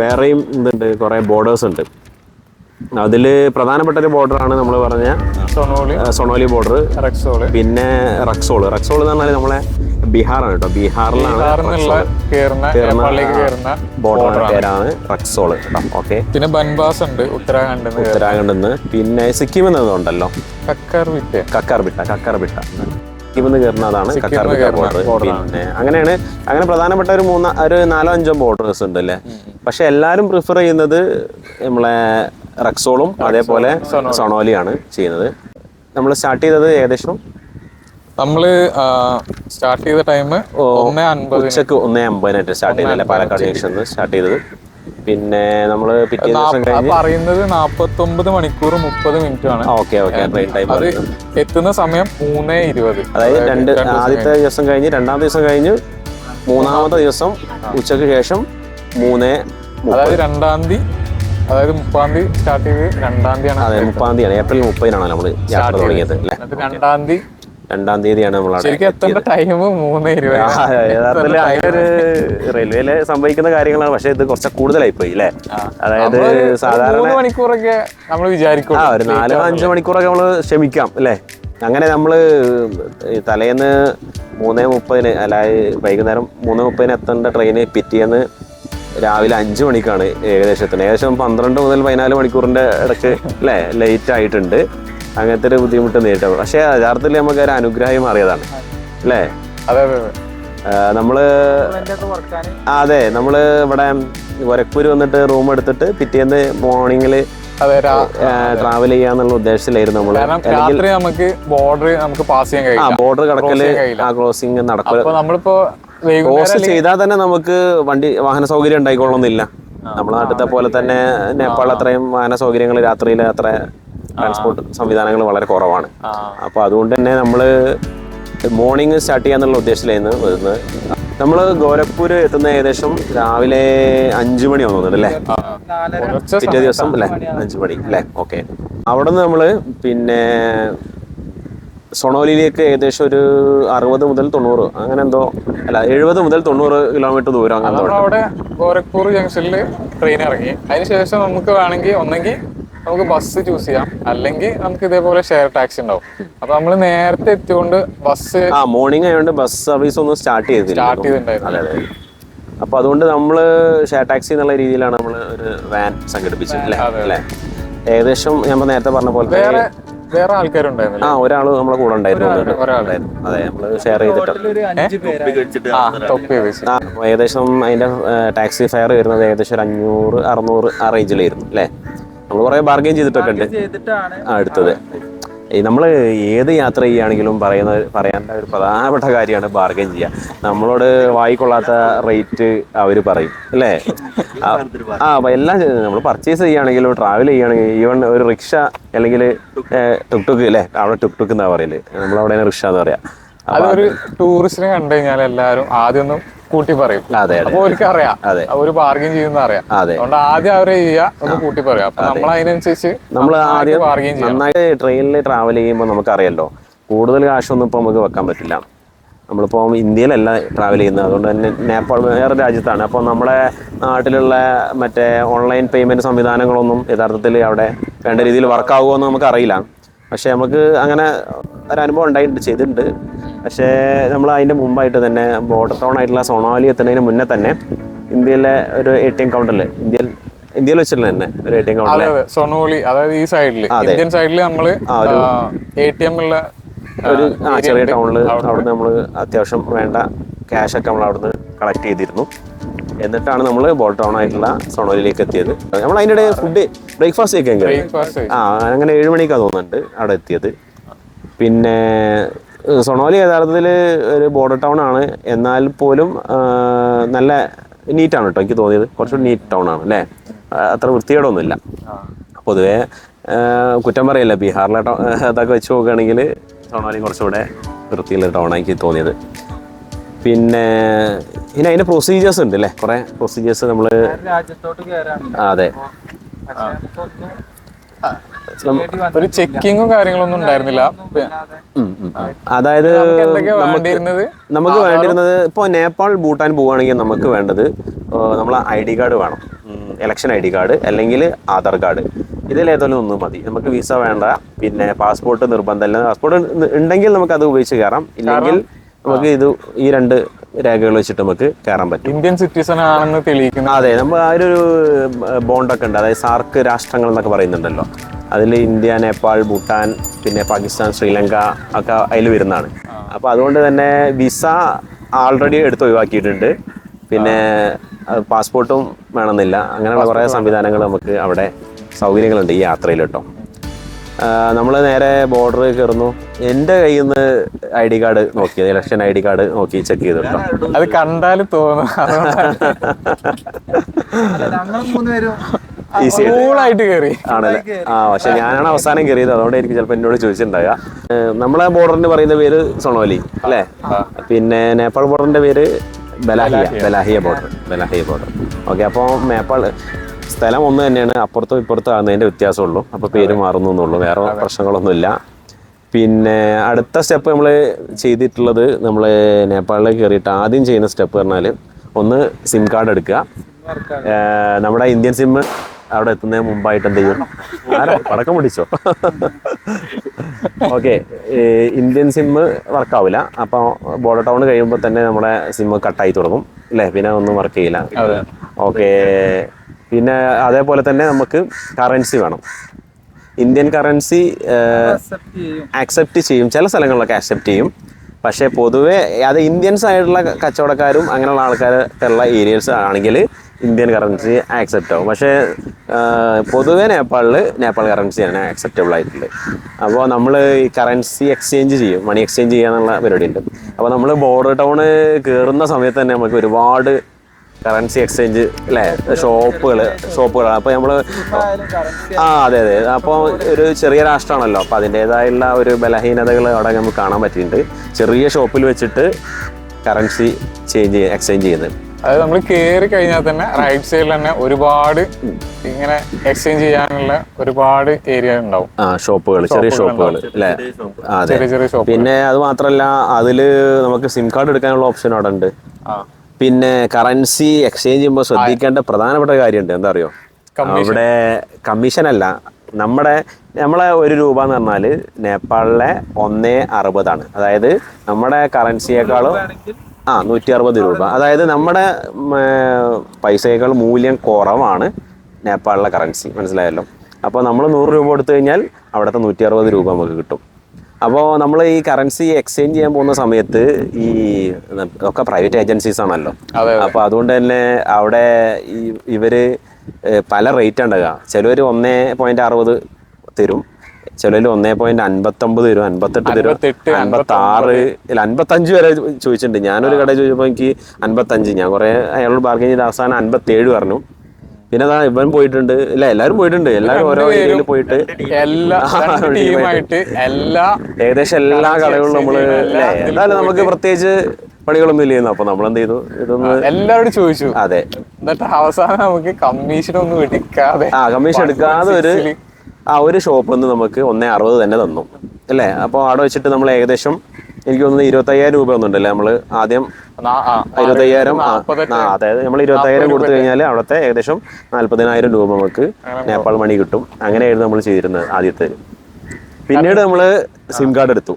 [SPEAKER 1] വേറെയും ഇതുണ്ട് കുറേ ബോർഡേഴ്സ് ഉണ്ട്. അതിൽ പ്രധാനപ്പെട്ട ഒരു ബോർഡറാണ് നമ്മൾ പറഞ്ഞ
[SPEAKER 2] സൊണോളി.
[SPEAKER 1] സൊണോലി ബോർഡർ
[SPEAKER 2] റക്സോൾ.
[SPEAKER 1] പിന്നെ റക്സോൾ. റക്സോൾ എന്ന് പറഞ്ഞാൽ നമ്മളെ ബീഹാറാണ് കേട്ടോ. ബീഹാറിലാണ് ബോർഡർ പേരാണ് റക്സോൾ കേട്ടോ. ഓക്കെ.
[SPEAKER 2] പിന്നെ ബൻബാസ് ഉണ്ട് ഉത്തരാഖണ്ഡ്
[SPEAKER 1] ഉത്തരാഖണ്ഡിൽ നിന്ന് പിന്നെ സിക്കിമിൽ നിന്നുണ്ടല്ലോ.
[SPEAKER 2] കക്കർ വിട്ട
[SPEAKER 1] കക്കാർബിട്ട കക്കാർബിട്ട സിക്കിമിൽ നിന്ന് കയറുന്നതാണ് ബോർഡർ. പിന്നെ അങ്ങനെയാണ് അങ്ങനെ പ്രധാനപ്പെട്ട ഒരു മൂന്ന് ഒരു നാലോ അഞ്ചോ ബോർഡേഴ്സ് ഉണ്ട് അല്ലേ പക്ഷെ എല്ലാവരും പ്രിഫർ ചെയ്യുന്നത് നമ്മളെ റക്സോളും അതേപോലെ സൊണോലിയാണ് ചെയ്യുന്നത്. നമ്മൾ സ്റ്റാർട്ട് ചെയ്തത് ഏകദേശം?
[SPEAKER 2] നമ്മൾ സ്റ്റാർട്ട് ചെയ്ത ടൈം
[SPEAKER 1] ഉച്ചയ്ക്ക് ഒന്നേ അമ്പതിനായിട്ട് സ്റ്റാർട്ട് ചെയ്തല്ലേ പാലക്കാട് ജംഗ്ഷനിൽ സ്റ്റാർട്ട് ചെയ്തത്. പിന്നെ നമ്മൾ പിറ്റേ ദിവസം
[SPEAKER 2] പറയുന്നത് നാപ്പത്തി ഒമ്പത് മണിക്കൂർ മുപ്പത് മിനിറ്റ് ആണ്
[SPEAKER 1] ഓക്കെ ഓക്കെ ട്രെയിൻ ടൈം
[SPEAKER 2] അത് എത്തുന്ന സമയം മൂന്ന് ഇരുപത്.
[SPEAKER 1] അതായത് രണ്ട് ആദ്യത്തെ ദിവസം കഴിഞ്ഞ് രണ്ടാം ദിവസം കഴിഞ്ഞ് മൂന്നാമത്തെ ദിവസം ഉച്ചയ്ക്ക് ശേഷം മൂന്ന്
[SPEAKER 2] അതായത് രണ്ടാം തീയതി അതായത് മുപ്പാം തീയതി സ്റ്റാർട്ട് ചെയ്ത് രണ്ടാം തീയതിയാണ്
[SPEAKER 1] അതെ മുപ്പാം തീയതിയാണ് ഏപ്രിൽ മുപ്പതിനാണ് നമ്മൾ യാത്ര തുടങ്ങിയത്
[SPEAKER 2] രണ്ടാം തീയതി
[SPEAKER 1] രണ്ടാം തീയതിയാണ് നമ്മൾ യഥാർത്ഥത്തിൽ അതിനൊരു റെയിൽവേയിൽ സംഭവിക്കുന്ന കാര്യങ്ങളാണ്. പക്ഷെ ഇത് കുറച്ച് കൂടുതലായി പോയി അല്ലേ അതായത് സാധാരണ
[SPEAKER 2] മണിക്കൂറൊക്കെ നമ്മൾ വിചാരിക്കും
[SPEAKER 1] ആ ഒരു നാലോ അഞ്ചോ മണിക്കൂറൊക്കെ നമ്മൾ ക്ഷമിക്കാം അല്ലേ അങ്ങനെ നമ്മൾ തലേന്ന് മൂന്നേ മുപ്പതിന് അല്ല വൈകുന്നേരം മൂന്ന് മുപ്പതിന് എത്തേണ്ട ട്രെയിന് പിറ്റേന്ന് രാവിലെ അഞ്ച് മണിക്കാണ് ഏകദേശം എത്തുന്നത്. ഏകദേശം പന്ത്രണ്ട് മുതൽ പതിനാല് മണിക്കൂറിന്റെ ഇടയ്ക്ക് അല്ലേ ലേറ്റ് ആയിട്ടുണ്ട്. അങ്ങനത്തെ ഒരു ബുദ്ധിമുട്ട് നേരിട്ടു പക്ഷേ യഥാർത്ഥത്തിൽ നമുക്ക് ഒരു അനുഗ്രഹം മാറിയതാണ്. അല്ലേ?
[SPEAKER 2] അതെ അതെ
[SPEAKER 1] നമ്മൾ അതെ നമ്മൾ ഇവിടെ വരക്കൂര് വന്നിട്ട് റൂം എടുത്തിട്ട് പിറ്റേന്ന് മോർണിംഗിൽ ട്രാവൽ ചെയ്യാന്നുള്ള ഉദ്ദേശത്തിലായിരുന്നു
[SPEAKER 2] നമ്മൾ. രാത്രി നമുക്ക് ബോർഡർ നമുക്ക് പാസ് ചെയ്യാൻ കഴിയും
[SPEAKER 1] ബോർഡർ കടക്കൽ ക്രോസിംഗ്
[SPEAKER 2] അപ്പൊ നമ്മളിപ്പോ
[SPEAKER 1] ക്രോസ് ചെയ്താൽ തന്നെ നമുക്ക് വണ്ടി വാഹന സൗകര്യം ഉണ്ടായിക്കൊള്ളുന്നില്ല നമ്മുടെ നാട്ടിലത്തെ പോലെ തന്നെ നേപ്പാൾ അത്രയും വാഹന സൗകര്യങ്ങൾ രാത്രിയിൽ അത്ര ട്രാൻസ്പോർട്ട് സംവിധാനങ്ങൾ വളരെ കുറവാണ്. അപ്പോൾ അതുകൊണ്ട് തന്നെ നമ്മൾ മോർണിംഗ് സ്റ്റാർട്ട് ചെയ്യാന്നുള്ള ഉദ്ദേശത്തിലായിരുന്നു വരുന്നത്. നമ്മൾ ഗോരഖ്പൂർ എത്തുന്ന ഏകദേശം രാവിലെ അഞ്ചു മണി തോന്നുന്നുണ്ട് അല്ലേ? പിറ്റേ ദിവസം അല്ലേ? അഞ്ചു മണി അല്ലേ? ഓക്കെ. അവിടെ നിന്ന് നമ്മൾ പിന്നെ സൊണോലിയിലേക്ക് ഏകദേശം ഒരു അറുപത് മുതൽ തൊണ്ണൂറ് അങ്ങനെ എന്തോ അല്ല എഴുപത് മുതൽ തൊണ്ണൂറ് കിലോമീറ്റർ ദൂരം അങ്ങനെ
[SPEAKER 2] അവിടെ ഗോരഖ്പൂർ ജംഗ്ഷനിൽ ട്രെയിൻ ഇറങ്ങി. അതിനുശേഷം നമുക്ക് വേണമെങ്കിൽ ഒന്നെങ്കിൽ നമുക്ക് ബസ് ചൂസ് ചെയ്യാം. അല്ലെങ്കിൽ നമുക്ക് ഇതേപോലെ ഷെയർ ടാക്സി ഉണ്ടാവും. അപ്പൊ നമ്മൾ നേരത്തെ എത്തിയോണ്ട് ബസ്
[SPEAKER 1] ആ മോർണിംഗ് ആയതുകൊണ്ട് ബസ് സർവീസ് ഒന്നും സ്റ്റാർട്ട് ചെയ്തില്ല
[SPEAKER 2] സ്റ്റാർട്ട് ചെയ്തിട്ടുണ്ടായിരുന്നു
[SPEAKER 1] അപ്പോൾ അതുകൊണ്ട് നമ്മൾ ഷെയർ ടാക്സി എന്നുള്ള രീതിയിലാണ് നമ്മൾ ഒരു വാൻ സംഘടിപ്പിച്ചത് അല്ലേ? ഏകദേശം ഞാൻ നേരത്തെ പറഞ്ഞ പോലെ
[SPEAKER 2] വേറെ വേറെ ആൾക്കാരുണ്ടായിരുന്നില്ല?
[SPEAKER 1] ആ ഒരാൾ നമ്മളെ കൂടെ ഉണ്ടായിരുന്നു. അതെ നമ്മൾ ഷെയർ ചെയ്തിട്ട്. ഏകദേശം അതിന്റെ ടാക്സി ഫെയർ വരുന്നത് ഏകദേശം ഒരു അഞ്ഞൂറ് അറുന്നൂറ് ആ റേഞ്ചിലായിരുന്നു അല്ലേ? നമ്മൾ കുറേ ബാർഗെയിൻ ചെയ്തിട്ടൊക്കെ ഉണ്ട്.
[SPEAKER 3] ചെയ്തിട്ടാണ്
[SPEAKER 1] ആ എടുത്തത്. ഈ നമ്മൾ ഏത് യാത്ര ചെയ്യുകയാണെങ്കിലും പറയുന്ന പറയേണ്ട ഒരു പ്രധാനപ്പെട്ട കാര്യമാണ് ബാർഗെയിൻ ചെയ്യുക. നമ്മളോട് വായിക്കൊള്ളാത്ത റേറ്റ് അവർ പറയും അല്ലേ? ആ അപ്പം എല്ലാം നമ്മൾ പർച്ചേസ് ചെയ്യുകയാണെങ്കിലും ട്രാവൽ ചെയ്യുകയാണെങ്കിൽ ഈവൺ ഒരു റിക്ഷ അല്ലെങ്കിൽ ടുക് ടുക്ക് അല്ലേ അവിടെ ടുക് ടുക്ക് എന്നാ പറയൽ. നമ്മളവിടെ റിക്ഷ എന്ന് പറയാം.
[SPEAKER 2] അതൊരു ടൂറിസ്റ്റിനെ കണ്ടു കഴിഞ്ഞാൽ എല്ലാവരും ആദ്യം ഒന്ന് കൂട്ടി പറയും. അപ്പൊ അവർക്ക് അറിയാം. ഒരു ബാർഗിൻ ചെയ്യുന്ന അറിയാം. അതുകൊണ്ട് ആദ്യം അവരെ ചെയ്യുക ഒന്ന് കൂട്ടി പറയാം അപ്പൊ നമ്മൾ അതിനനുസരിച്ച്
[SPEAKER 1] നമ്മൾ ആദ്യം
[SPEAKER 2] ബാർഗിൻ
[SPEAKER 1] നന്നായിട്ട് ട്രെയിനിൽ ട്രാവൽ ചെയ്യുമ്പോൾ നമുക്കറിയാലോ കൂടുതൽ കാശൊന്നും ഇപ്പൊ നമുക്ക് വെക്കാൻ പറ്റില്ല. നമ്മളിപ്പോൾ ഇന്ത്യയിലല്ല ട്രാവൽ ചെയ്യുന്നത്. അതുകൊണ്ട് തന്നെ നേപ്പാൾ വേറെ രാജ്യത്താണ്. അപ്പോൾ നമ്മുടെ നാട്ടിലുള്ള മറ്റേ ഓൺലൈൻ പേയ്മെന്റ് സംവിധാനങ്ങളൊന്നും യഥാർത്ഥത്തിൽ അവിടെ വേണ്ട രീതിയിൽ വർക്ക് ആകുമോ നമുക്ക് അറിയില്ല പക്ഷേ നമുക്ക് അങ്ങനെ ഒരു അനുഭവം ഉണ്ടായിട്ടുണ്ട് ചെയ്തിട്ടുണ്ട്. പക്ഷേ നമ്മൾ അതിന്റെ മുമ്പായിട്ട് തന്നെ ബോർഡർ ടൗൺ ആയിട്ടുള്ള സൊണാലി എത്തുന്നതിന് മുന്നേ തന്നെ ഇന്ത്യയിലെ ഒരു എ ടി എം കൗണ്ടറിൽ ഇന്ത്യയിൽ ഇന്ത്യയിൽ വെച്ചിട്ടുള്ള തന്നെ ഒരു എ ടി എം
[SPEAKER 2] സൊണോളി അതായത് ഈ സൈഡിൽ ഇന്ത്യൻ സൈഡിൽ നമ്മൾ എ ടി എം ഉള്ള
[SPEAKER 1] ഒരു ചെറിയ ടൗണിൽ അവിടുന്ന്. നമ്മൾ അത്യാവശ്യം വേണ്ട ക്യാഷൊക്കെ നമ്മൾ അവിടുന്ന് കളക്ട് ചെയ്തിരുന്നു. എന്നിട്ടാണ് നമ്മൾ ബോൾ ടൗൺ ആയിട്ടുള്ള സൊണോലിലേക്ക് എത്തിയത്. നമ്മൾ അതിന്റെ ഇടയിൽ ഫുഡ് ബ്രേക്ക്ഫാസ്റ്റ് ഒക്കെ ആ അങ്ങനെ ഏഴ് മണിക്കാണ് തോന്നുന്നുണ്ട് അവിടെ എത്തിയത്. പിന്നെ സൊണോലി യഥാർത്ഥത്തിൽ ഒരു ബോർഡർ ടൗൺ ആണ്. എന്നാൽ പോലും നല്ല നീറ്റാണ് കേട്ടോ എനിക്ക് തോന്നിയത്. കുറച്ചുകൂടി നീറ്റ് ടൗൺ ആണ് അല്ലേ? അത്ര വൃത്തികേടൊന്നുമില്ല. പൊതുവേ കുറ്റം പറയില്ല. ബീഹാറിലെ ഇതൊക്കെ വെച്ച് നോക്കുകയാണെങ്കിൽ സൊണോലി കുറച്ചുകൂടെ വൃത്തിയുള്ള ടൗൺ എനിക്ക് തോന്നിയത്. പിന്നെ ഇനി അതിന്റെ പ്രൊസീജിയേഴ്സ് ഉണ്ട് അല്ലേ കുറേ പ്രൊസീജിയേഴ്സ് നമ്മൾ അതെ.
[SPEAKER 2] ഒരു ചെക്കിങ്ങും കാര്യങ്ങളൊന്നും ഉണ്ടായിരുന്നില്ല.
[SPEAKER 1] അതായത്
[SPEAKER 2] നമുക്ക് വേണ്ടിയിരുന്നത്?
[SPEAKER 1] നമുക്ക് വേണ്ടിയിരുന്നത് ഇപ്പോൾ നേപ്പാൾ ഭൂട്ടാൻ പോവുകയാണെങ്കിൽ നമുക്ക് വേണ്ടത് നമ്മൾ ഐ ഡി കാർഡ് വേണം. ഇലക്ഷൻ ഐ ഡി കാർഡ് അല്ലെങ്കിൽ ആധാർ കാർഡ്. ഇതിലേതെങ്കിലും ഒന്നും മതി. നമുക്ക് വിസ വേണ്ട പിന്നെ പാസ്പോർട്ട് നിർബന്ധമല്ല. പാസ്പോർട്ട് ഉണ്ടെങ്കിൽ നമുക്ക് അത് ഉപയോഗിച്ച് കയറാം. ഇല്ലെങ്കിൽ നമുക്ക് ഇത് ഈ രണ്ട് രേഖകൾ വെച്ചിട്ട് നമുക്ക് കയറാൻ പറ്റും.
[SPEAKER 2] ഇന്ത്യൻ സിറ്റിസൺ ആണെന്ന് തെളിയിക്കുന്ന
[SPEAKER 1] അതെ നമ്മൾ ആ ഒരു ബോണ്ടൊക്കെ ഉണ്ട്. അതായത് സാർക്ക് രാഷ്ട്രങ്ങൾ എന്നൊക്കെ പറയുന്നുണ്ടല്ലോ. അതിൽ ഇന്ത്യ നേപ്പാൾ ഭൂട്ടാൻ പിന്നെ പാകിസ്ഥാൻ ശ്രീലങ്ക ഒക്കെ അതിൽ വരുന്നതാണ്. അപ്പോൾ അതുകൊണ്ട് തന്നെ വിസ ആൾറെഡി എടുത്ത് ഒഴിവാക്കിയിട്ടുണ്ട്. പിന്നെ പാസ്പോർട്ടും വേണമെന്നില്ല. അങ്ങനെയുള്ള കുറേ സംവിധാനങ്ങൾ നമുക്ക് അവിടെ സൗകര്യങ്ങളുണ്ട് ഈ യാത്രയിൽ കേട്ടോ നമ്മൾ നേരെ ബോർഡർ കയറുന്നു എന്റെ കയ്യിൽ നിന്ന് ഐ ഡി കാർഡ് നോക്കിയത് ഇലക്ഷൻ ഐ ഡി കാർഡ് നോക്കി ചെക്ക് ചെയ്തു കേട്ടോ.
[SPEAKER 2] അത് കണ്ടാൽ തോന്നും. അതുകൊണ്ടാണ്
[SPEAKER 3] ഞങ്ങൾ മൂന്നുപേരും
[SPEAKER 1] ഈസി (laughs) ആയിട്ട്.
[SPEAKER 2] കൂളായിട്ട് കയറി
[SPEAKER 1] ആണല്ലേ? ആ പക്ഷെ ഞാനാണ് അവസാനം കയറിയത് അതുകൊണ്ട് എനിക്ക് ചിലപ്പോൾ എന്നോട് ചോദിച്ചിട്ടുണ്ടാകുക നമ്മളെ ബോർഡറിന്റെ പറയുന്ന പേര് സൊണോലി അല്ലേ? പിന്നെ നേപ്പാൾ ബോർഡറിന്റെ പേര് Belahiya Belahiya. Border Belahiya border okay അപ്പോൾ നേപ്പാൾ സ്ഥലം ഒന്ന് തന്നെയാണ്. അപ്പുറത്തും ഇപ്പുറത്തും ആകുന്നതിന്റെ വ്യത്യാസമുള്ളൂ. അപ്പോൾ പേര് മാറുന്നു എന്നുള്ളൂ വേറെ പ്രശ്നങ്ങളൊന്നുമില്ല. പിന്നെ അടുത്ത സ്റ്റെപ്പ് നമ്മൾ ചെയ്തിട്ടുള്ളത് നമ്മൾ നേപ്പാളിലേക്ക് കയറിയിട്ട് ആദ്യം ചെയ്യുന്ന സ്റ്റെപ്പ് പറഞ്ഞാൽ ഒന്ന് സിം കാർഡ് എടുക്കുക. നമ്മുടെ ഇന്ത്യൻ സിം അവിടെ എത്തുന്നതിന് മുമ്പായിട്ട് എന്ത് ചെയ്യും? ആരാ? പടക്കം പിടിച്ചോ ഓക്കെ. Indian SIM വർക്കാവില്ല. അപ്പോൾ ബോർഡർ ടൗൺ കഴിയുമ്പോൾ തന്നെ നമ്മുടെ സിം കട്ടായി തുടങ്ങും. അല്ലേ? പിന്നെ ഒന്നും വർക്ക് ചെയ്യില്ല. ഓക്കെ. പിന്നെ അതേപോലെ തന്നെ നമുക്ക് കറൻസി വേണം. ഇന്ത്യൻ കറൻസി ആക്സെപ്റ്റ് ചെയ്യും. ചില സ്ഥലങ്ങളിലൊക്കെ ആക്സെപ്റ്റ് ചെയ്യും. പക്ഷേ പൊതുവെ അത് ഇന്ത്യൻസ് ആയിട്ടുള്ള കച്ചവടക്കാരും അങ്ങനെയുള്ള ആൾക്കാരൊക്കെ ഉള്ള ഏരിയസ് ആണെങ്കിൽ ഇന്ത്യൻ കറൻസി ആക്സെപ്റ്റ് ആവും. പക്ഷേ പൊതുവെ നേപ്പാളിൽ നേപ്പാൾ കറൻസിയാണ് ആക്സെപ്റ്റബിൾ ആയിട്ടുള്ളത്. അപ്പോൾ നമ്മൾ ഈ കറൻസി എക്സ്ചേഞ്ച് ചെയ്യും. മണി എക്സ്ചേഞ്ച് ചെയ്യാന്നുള്ള പരിപാടി ഉണ്ട് അപ്പോൾ നമ്മൾ ബോർഡർ ടൗൺ കയറുന്ന സമയത്ത് തന്നെ നമുക്ക് ഒരുപാട് കറൻസി എക്സ്ചേഞ്ച് അല്ലേ ഷോപ്പുകൾ ഷോപ്പുകളാണ്. അപ്പോൾ നമ്മൾ ആ അതെ അതെ. അപ്പോൾ ഒരു ചെറിയ രാഷ്ട്രമാണല്ലോ അപ്പോൾ അതിന്റെതായുള്ള ഒരു ബലഹീനതകൾ അവിടെ നമുക്ക് കാണാൻ പറ്റിയിട്ടുണ്ട്. ചെറിയ ഷോപ്പിൽ വെച്ചിട്ട് കറൻസി ചേഞ്ച് എക്സ്ചേഞ്ച് ചെയ്യുന്നത്.
[SPEAKER 2] അതായത് നമ്മൾ കയറി കഴിഞ്ഞാൽ തന്നെ റൈറ്റ് സൈഡിൽ തന്നെ ഒരുപാട് ഇങ്ങനെ എക്സ്ചേഞ്ച് ചെയ്യാനുള്ള ഒരുപാട് ഏരിയ ഉണ്ടാവും.
[SPEAKER 1] ആ ഷോപ്പുകൾ ചെറിയ ഷോപ്പുകൾ. അല്ലേ
[SPEAKER 2] ചെറിയ ചെറിയ ഷോപ്പ്
[SPEAKER 1] പിന്നെ അത് മാത്രമല്ല അതിൽ നമുക്ക് സിം കാർഡ് എടുക്കാനുള്ള ഓപ്ഷൻ അവിടെ ഉണ്ട്. പിന്നെ കറൻസി എക്സ്ചേഞ്ച് ചെയ്യുമ്പോൾ ശ്രദ്ധിക്കേണ്ട പ്രധാനപ്പെട്ട കാര്യമുണ്ട്. എന്താ അറിയോ അവിടെ കമ്മീഷൻ അല്ല. നമ്മുടെ നമ്മളെ ഒരു രൂപ എന്ന് പറഞ്ഞാൽ നേപ്പാളിലെ ഒന്നേ അറുപതാണ്. അതായത് നമ്മുടെ കറൻസിയേക്കാളും ആ നൂറ്റി അറുപത് രൂപ. അതായത് നമ്മുടെ പൈസയേക്കാൾ മൂല്യം കുറവാണ് നേപ്പാളിലെ കറൻസി മനസ്സിലായല്ലോ? അപ്പോൾ നമ്മൾ നൂറ് രൂപ കൊടുത്തു കഴിഞ്ഞാൽ അവിടുത്തെ നൂറ്റി അറുപത് രൂപ നമുക്ക് കിട്ടും. അപ്പോൾ നമ്മൾ ഈ കറൻസി എക്സ്ചേഞ്ച് ചെയ്യാൻ പോകുന്ന സമയത്ത് ഈ ഒക്കെ പ്രൈവറ്റ് ഏജൻസീസ് ആണല്ലോ. അപ്പോൾ അതുകൊണ്ട് തന്നെ അവിടെ ഇവർ പല റേറ്റ് ഉണ്ടാകുക ചിലവർ ഒന്നേ പോയിന്റ് അറുപത് തരും. ചിലവർ ഒന്നേ പോയിന്റ് അൻപത്തൊമ്പത് തരും അൻപത്തെട്ട് തരും. അൻപത്തി ആറ് ഇല്ല അൻപത്തഞ്ച് വരെ ചോദിച്ചിട്ടുണ്ട്. ഞാനൊരു കടയിൽ ചോദിച്ചപ്പോൾ എനിക്ക് അൻപത്തഞ്ച്. ഞാൻ കുറേ അയാളോട് ബാർഗൈൻ ചെയ്ത് അവസാനം അൻപത്തേഴ് പറഞ്ഞു. പിന്നെ അതാ ഇവൻ പോയിട്ടുണ്ട്. ഇല്ല എല്ലാരും പോയിട്ടുണ്ട്. എല്ലാരും ഓരോ ഏരിയയിൽ പോയിട്ട് (laughs)
[SPEAKER 2] എല്ലാ
[SPEAKER 1] ഏകദേശം എല്ലാ കടകളും നമ്മൾ എന്തായാലും നമുക്ക് പ്രത്യേകിച്ച് പണികളൊന്നും ഇല്ലായിരുന്നു അപ്പൊ നമ്മൾ എന്ത് ചെയ്തു? ഇതൊന്ന്
[SPEAKER 2] എല്ലാവരോടും ചോദിച്ചു.
[SPEAKER 1] അതെ.
[SPEAKER 2] എന്നിട്ട് അവസാനം നമുക്ക് കമ്മീഷൻ ഒന്നും എടുക്കാതെ
[SPEAKER 1] ആ കമ്മീഷൻ എടുക്കാതെ ഒരു ആ ഒരു ഷോപ്പ് നിന്ന് നമുക്ക് ഒന്നേ അറുപത് തന്നെ തന്നു. അല്ലേ? അപ്പോൾ അവിടെ വെച്ചിട്ട് നമ്മൾ ഏകദേശം എനിക്ക് തോന്നുന്നു ഇരുപത്തയ്യായിരം രൂപ ഒന്നുണ്ടല്ലേ? നമ്മൾ ആദ്യം ഇരുപത്തയ്യായിരം അതായത് നമ്മൾ ഇരുപത്തയ്യായിരം കൊടുത്തു കഴിഞ്ഞാൽ അവിടുത്തെ ഏകദേശം നാല്പതിനായിരം രൂപ നമുക്ക് നേപ്പാൾ മണി കിട്ടും. അങ്ങനെയായിരുന്നു നമ്മൾ ചെയ്തിരുന്നത് ആദ്യത്തെ. പിന്നീട് നമ്മൾ സിം കാർഡ് എടുത്തു.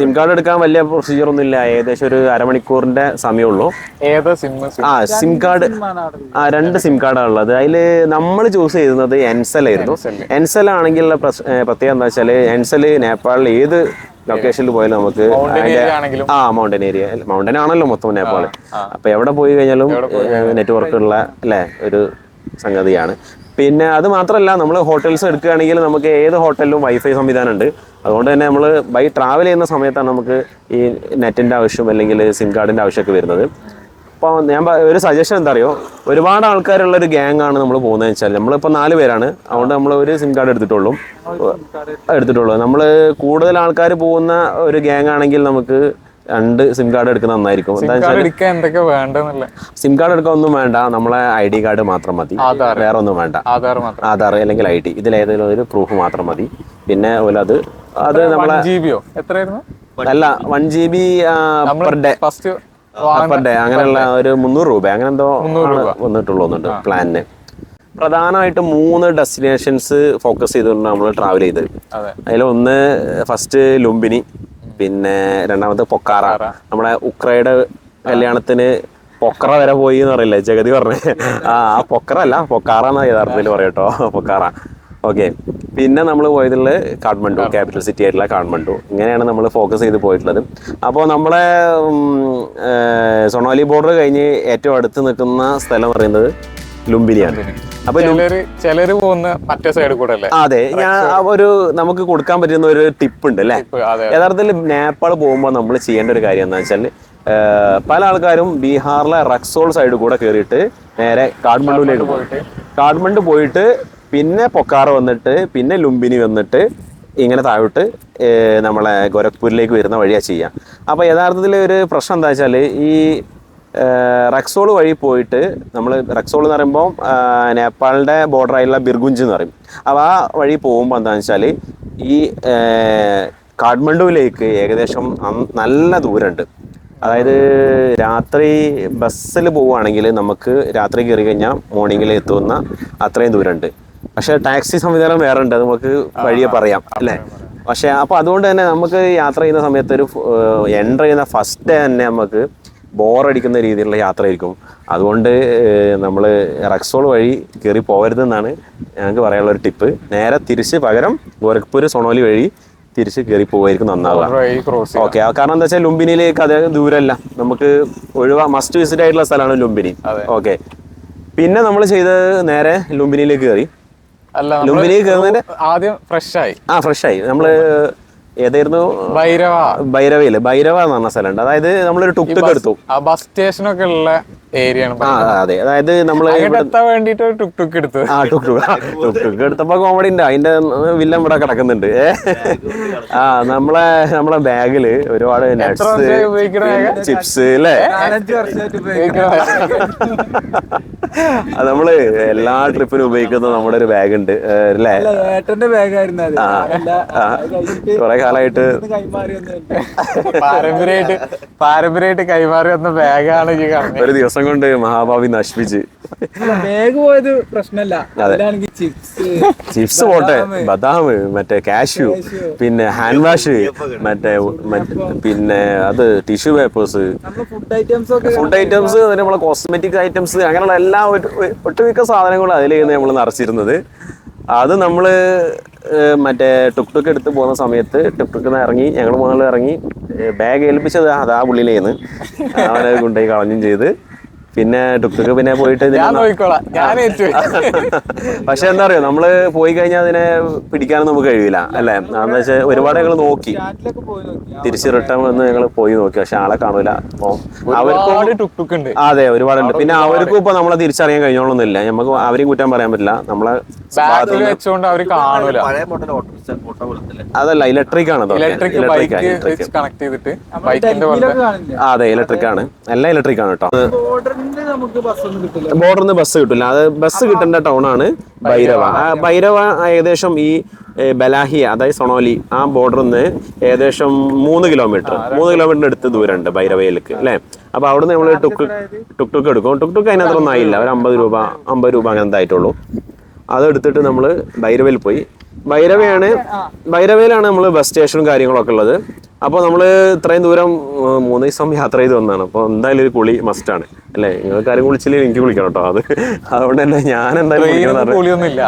[SPEAKER 2] സിം കാർഡ്
[SPEAKER 1] എടുക്കാൻ വലിയ പ്രൊസീജിയർ ഒന്നും ഇല്ല. ഏകദേശം ഒരു അരമണിക്കൂറിന്റെ സമയമുള്ളൂ
[SPEAKER 2] ഏതാ സിം?
[SPEAKER 1] ആ സിം കാർഡ് ആ രണ്ട് സിം കാർഡാണ് ഉള്ളത്. അതിൽ നമ്മൾ ചൂസ് ചെയ്യുന്നത് എൻസെൽ ആയിരുന്നു. എൻസെൽ ആണെങ്കിലുള്ള പ്രത്യേകത എന്താ വെച്ചാൽ എൻസെൽ നേപ്പാളിൽ ഏത് ലൊക്കേഷനിൽ പോയാലും നമുക്ക്
[SPEAKER 2] മൗണ്ടൻ ഏരിയ ആണെങ്കിലും.
[SPEAKER 1] ആ മൗണ്ടൻ ഏരിയ മൗണ്ടൻ ആണല്ലോ മൊത്തം നേപ്പാൾ. അപ്പൊ എവിടെ പോയി കഴിഞ്ഞാലും നെറ്റ്വർക്ക് ഉള്ള അല്ലേ ഒരു സംഗതിയാണ്. പിന്നെ അത് മാത്രമല്ല നമ്മൾ ഹോട്ടൽസ് എടുക്കുകയാണെങ്കിൽ നമുക്ക് ഏത് ഹോട്ടലിലും വൈഫൈ സംവിധാനം ഉണ്ട് അതുകൊണ്ട് തന്നെ നമ്മൾ ബൈ ട്രാവൽ ചെയ്യുന്ന സമയത്താണ് നമുക്ക് ഈ നെറ്റിന്റെ ആവശ്യം അല്ലെങ്കിൽ സിം കാർഡിന്റെ ആവശ്യമൊക്കെ വരുന്നത്. അപ്പോൾ ഞാൻ ഒരു സജഷൻ എന്താ അറിയോ ഒരുപാട് ആൾക്കാരുള്ള ഒരു ഗ്യാങ് ആണ് നമ്മൾ പോകുന്നത് വെച്ചാൽ നമ്മളിപ്പോൾ നാല് പേരാണ്. അതുകൊണ്ട് നമ്മൾ ഒരു സിം കാർഡ് എടുത്തിട്ടുള്ളൂ. എടുത്തിട്ടുള്ളൂ. നമ്മൾ കൂടുതൽ ആൾക്കാർ പോകുന്ന ഒരു ഗ്യാങ് ആണെങ്കിൽ നമുക്ക് രണ്ട് സിം കാർഡ് എടുക്കുന്നത് നന്നായിരിക്കും.
[SPEAKER 2] എന്തൊക്കെ
[SPEAKER 1] സിം കാർഡ് എടുക്കാൻ ഒന്നും വേണ്ട. നമ്മളെ ഐ ഡി കാർഡ് മാത്രം മതി. വേറെ ഒന്നും വേണ്ട.
[SPEAKER 2] ആധാർ
[SPEAKER 1] ആധാർ അല്ലെങ്കിൽ ഐ ഡി. ഇതിലേതെങ്കിലും ഒരു പ്രൂഫ് മാത്രം മതി. പിന്നെ അതുപോലെ അത് അത് നമ്മളെ
[SPEAKER 2] എത്രയായിരുന്നു?
[SPEAKER 1] അല്ല one G B per day
[SPEAKER 2] first
[SPEAKER 1] per day അങ്ങനെയുള്ള ഒരു മുന്നൂറ് രൂപ അങ്ങനെ എന്തോ വന്നിട്ടുള്ളൂ പ്ലാനിന്. പ്രധാനമായിട്ടും മൂന്ന് ഡെസ്റ്റിനേഷൻസ് ഫോക്കസ് ചെയ്തുകൊണ്ട് നമ്മൾ ട്രാവൽ ചെയ്തത്.
[SPEAKER 2] അതെ.
[SPEAKER 1] അതിൽ ഒന്ന് ഫസ്റ്റ് ലുംബിനി പിന്നെ രണ്ടാമത്തെ പൊക്കാറ. നമ്മുടെ ഉക്രയുടെ കല്യാണത്തിന് പൊക്കറ വരെ പോയി എന്ന് പറയില്ലേ? ജഗതി പറഞ്ഞേ. ആ ആ പൊക്കറ അല്ല പൊക്കാറ എന്നാ യഥാർത്ഥത്തിൽ പറയട്ടോ പൊക്കാറ. ഓക്കെ പിന്നെ നമ്മൾ പോയതുള്ള കാഠ്മണ്ഡു ക്യാപിറ്റൽ സിറ്റി ആയിട്ടുള്ള കാഠ്മണ്ഡു. ഇങ്ങനെയാണ് നമ്മൾ ഫോക്കസ് ചെയ്ത് പോയിട്ടുള്ളത്. അപ്പോൾ നമ്മളെ സൊണാലി ബോർഡർ കഴിഞ്ഞ് ഏറ്റവും അടുത്ത് നിൽക്കുന്ന സ്ഥലം പറയുന്നത് ലുംബിനിയാണ്. അപ്പൊ
[SPEAKER 2] ചിലര് പോകുന്ന മറ്റേ സൈഡ് കൂടെ അല്ലേ?
[SPEAKER 1] അതെ. ഞാൻ ഒരു നമുക്ക് കൊടുക്കാൻ പറ്റുന്ന ഒരു ടിപ്പ് ഉണ്ട് അല്ലേ? യഥാർത്ഥത്തിൽ നേപ്പാൾ പോകുമ്പോൾ നമ്മൾ ചെയ്യേണ്ട ഒരു കാര്യം എന്താ വെച്ചാൽ പല ആൾക്കാരും ബീഹാറിലെ റക്സോൾ സൈഡ് കൂടെ കയറിയിട്ട് നേരെ കാഠ്മണ്ഡുവിലേക്ക് പോയിട്ട്. കാഠ്മണ്ഡു പോയിട്ട് പിന്നെ പൊക്കാറ് വന്നിട്ട് പിന്നെ ലുംബിനി വന്നിട്ട് ഇങ്ങനെ താഴോട്ട് നമ്മളെ ഗോരഖ്പൂരിലേക്ക് വരുന്ന വഴിയാണ് ചെയ്യുക അപ്പോൾ യഥാർത്ഥത്തിൽ ഒരു പ്രശ്നം എന്താ വെച്ചാൽ ഈ റക്സോൾ വഴി പോയിട്ട് നമ്മൾ റക്സോൾ എന്ന് പറയുമ്പോൾ നേപ്പാളിന്റെ ബോർഡറായുള്ള ബിർഗുഞ്ച് എന്ന് പറയും. അപ്പോൾ ആ വഴി പോകുമ്പോൾ എന്താണെന്ന് വെച്ചാൽ ഈ കാഠ്മണ്ഡുവിലേക്ക് ഏകദേശം നല്ല ദൂരമുണ്ട് അതായത് രാത്രി ബസ്സിൽ പോവുകയാണെങ്കിൽ നമുക്ക് രാത്രി കയറി കഴിഞ്ഞാൽ മോർണിംഗിൽ എത്തുന്ന അത്രയും ദൂരമുണ്ട് പക്ഷേ ടാക്സി സംവിധാനം വേറെ ഉണ്ട് നമുക്ക് വഴിയെ പറയാം. അല്ലേ? പക്ഷെ അപ്പോൾ അതുകൊണ്ട് തന്നെ നമുക്ക് യാത്ര ചെയ്യുന്ന സമയത്ത് ഒരു എന്റർ ചെയ്യുന്ന ഫസ്റ്റ് തന്നെ നമുക്ക് ബോറടിക്കുന്ന രീതിയിലുള്ള യാത്രയായിരിക്കും. അതുകൊണ്ട് നമ്മൾ റക്സോൾ വഴി കയറി പോകരുതെന്നാണ് ഞങ്ങൾക്ക് പറയാനുള്ള ഒരു ടിപ്പ് നേരെ തിരിച്ച് പകരം ഗോരഖ്പൂർ സൊണോലി വഴി തിരിച്ച് കയറി പോവായിരിക്കും നന്നാവുക. ഓക്കെ കാരണം എന്താ വെച്ചാൽ ലുംബിനിയിലേക്ക് അത് ദൂരമല്ല നമുക്ക് ഒഴിവാ മസ്റ്റ് വിസിറ്റ് ആയിട്ടുള്ള സ്ഥലമാണ് ലുംബിനി. ഓക്കെ പിന്നെ നമ്മൾ ചെയ്തത് നേരെ ലുംബിനിയിലേക്ക് കയറി
[SPEAKER 2] അല്ല
[SPEAKER 1] ലുംബിനി
[SPEAKER 2] ആദ്യം ഫ്രഷ് ആയി
[SPEAKER 1] ആ ഫ്രഷ് ആയി നമ്മൾ ഏതായിരുന്നു?
[SPEAKER 2] ഭൈരവ.
[SPEAKER 1] ഭൈരവയിൽ. ഭൈരവ എന്ന് പറഞ്ഞ സ്ഥലമുണ്ട്. അതായത് നമ്മളൊരു ടുക്ടുക്ക് എടുത്തു.
[SPEAKER 2] ആ ബസ് സ്റ്റേഷനൊക്കെ ഉള്ള
[SPEAKER 1] അതെ. അതായത്
[SPEAKER 2] നമ്മൾ വേണ്ടിട്ട് ഒരു ടുക് ടുക്ക് എടുത്തു.
[SPEAKER 1] ആ ടുക് ടുക്. ടുക് ടുക്ക് എടുത്തപ്പോ കോമഡി ഉണ്ട്. അതിന്റെ വില്ലൻ ഇവിടെ കിടക്കുന്നുണ്ട്. ആ നമ്മളെ നമ്മളെ ബാഗിൽ ഒരുപാട് നട്സ് ചിപ്സ് അല്ലേ നമ്മൾ എല്ലാ ട്രിപ്പിനും ഉപയോഗിക്കുന്ന നമ്മുടെ ഒരു ബാഗ് ഉണ്ട്. അല്ലേ?
[SPEAKER 3] ഏട്ടന്റെ ബാഗായിരുന്നു
[SPEAKER 1] കുറെ കാലമായിട്ട്
[SPEAKER 2] പാരമ്പര്യമായിട്ട് പാരമ്പര്യമായിട്ട് കൈമാറി വന്ന ബാഗാണ് ഈ കാണുന്നത്.
[SPEAKER 1] ഒരു ദിവസം കൊണ്ട് മഹാഭാവി നശിപ്പിച്ച്.
[SPEAKER 3] ബാഗ് പോയത് പ്രശ്നമല്ല. ചിപ്സ്
[SPEAKER 1] പോട്ടെ ബദാം. മറ്റേ കാഷ്യൂ പിന്നെ ഹാൻഡ് വാഷ് മറ്റേ പിന്നെ അത് ടിഷ്യൂ പേപ്പേഴ്സ്
[SPEAKER 3] നമ്മൾ ഫുഡ് ഐറ്റംസ്
[SPEAKER 1] നമ്മളെ കോസ്മെറ്റിക് ഐറ്റംസ് അങ്ങനെയുള്ള എല്ലാ ഒട്ടുമിക്ക സാധനങ്ങളും അതിലേക്ക് നമ്മൾ നിറച്ചിരുന്നത്. അത് നമ്മൾ മറ്റേ ടുക് ടുക്ക് എടുത്ത് പോകുന്ന സമയത്ത് ടുക് ടുക്ക് ഇറങ്ങി ഞങ്ങൾ മുകളിൽ ഇറങ്ങി ബാഗ് ഏൽപ്പിച്ചത് അതാ പുള്ളിയിലേന്ന് അവനെ കൊണ്ടുപോയി കളഞ്ഞും ചെയ്ത്. പിന്നെ ടുക് ടുക്ക് പിന്നെ പോയിട്ട് ഇതിനെ
[SPEAKER 2] ഞാൻ നോക്കിക്കോളാം ഞാൻ ഏറ്റു (laughs)
[SPEAKER 1] പക്ഷെ എന്താ അറിയോ നമ്മൾ പോയി കഴിഞ്ഞാൽ അതിനെ പിടിക്കാനും നമുക്ക് കഴിയില്ല അല്ലെ? എന്താ വെച്ചാൽ ഒരുപാട് ഞങ്ങൾ നോക്കി.
[SPEAKER 3] നോക്കി.
[SPEAKER 1] തിരിച്ച് റിട്ടേൺ വന്ന് ഞങ്ങൾ പോയി നോക്കി. പക്ഷെ ആളെ കാണൂല. അപ്പൊ അവർക്കും അതെ ഒരുപാടുണ്ട്. പിന്നെ അവർക്കും ഇപ്പൊ നമ്മളെ തിരിച്ചറിയാൻ കഴിഞ്ഞോളൊന്നുമില്ല. നമുക്ക് അവരെയും കുറ്റം പറയാൻ പറ്റില്ല. നമ്മളെ അതല്ല ഇലക്ട്രിക് ആണ്
[SPEAKER 2] ഇലക്ട്രിക്
[SPEAKER 1] അതെ ഇലക്ട്രിക് ആണ്. എല്ലാം ഇലക്ട്രിക് ആണ് കേട്ടോ.
[SPEAKER 3] ബോർഡറിന് നമുക്ക് ബസ് ഒന്നും കിട്ടില്ല.
[SPEAKER 1] ബോർഡറിൽ നിന്ന് ബസ് കിട്ടില്ല. അത് ബസ് കിട്ടേണ്ട ടൗൺ ആണ് ഭൈരവ. ഭൈരവ ഏകദേശം ഈ ബലാഹിയ അതായത് സൊണോലി ആ ബോർഡറിൽ നിന്ന് ഏകദേശം മൂന്ന് കിലോമീറ്റർ മൂന്ന് കിലോമീറ്ററിന് അടുത്ത് ദൂരമുണ്ട് ഭൈരവയിലേക്ക് അല്ലേ? അപ്പൊ അവിടുന്ന് നമ്മൾ ടുക്ക് ടുക് ടുക്ക് എടുക്കും. ടുക് ടുക്ക് അതിനകത്ത് ഒന്നും ആയില്ല. ഒരു അമ്പത് രൂപ അമ്പത് രൂപ അങ്ങനെ എന്തായിട്ടുള്ളൂ അത് എടുത്തിട്ട് നമ്മൾ ഭൈരവയിൽ പോയി ഭൈരവയാണ് ഭൈരവയിലാണ് നമ്മൾ ബസ് സ്റ്റേഷനും കാര്യങ്ങളൊക്കെ ഉള്ളത്. അപ്പോൾ നമ്മൾ ഇത്രയും ദൂരം മൂന്ന് ദിവസം യാത്ര ചെയ്ത് വന്നതാണ്. അപ്പോൾ എന്തായാലും ഒരു കുളി മസ്റ്റാണ് അല്ലേ? നിങ്ങൾക്ക് ആരും കുളിച്ചില്ലെങ്കിൽ എനിക്ക് കുളിക്കണം കേട്ടോ അത് അതുകൊണ്ട് തന്നെ ഞാൻ എന്തായാലും
[SPEAKER 2] കുളിയൊന്നുമില്ല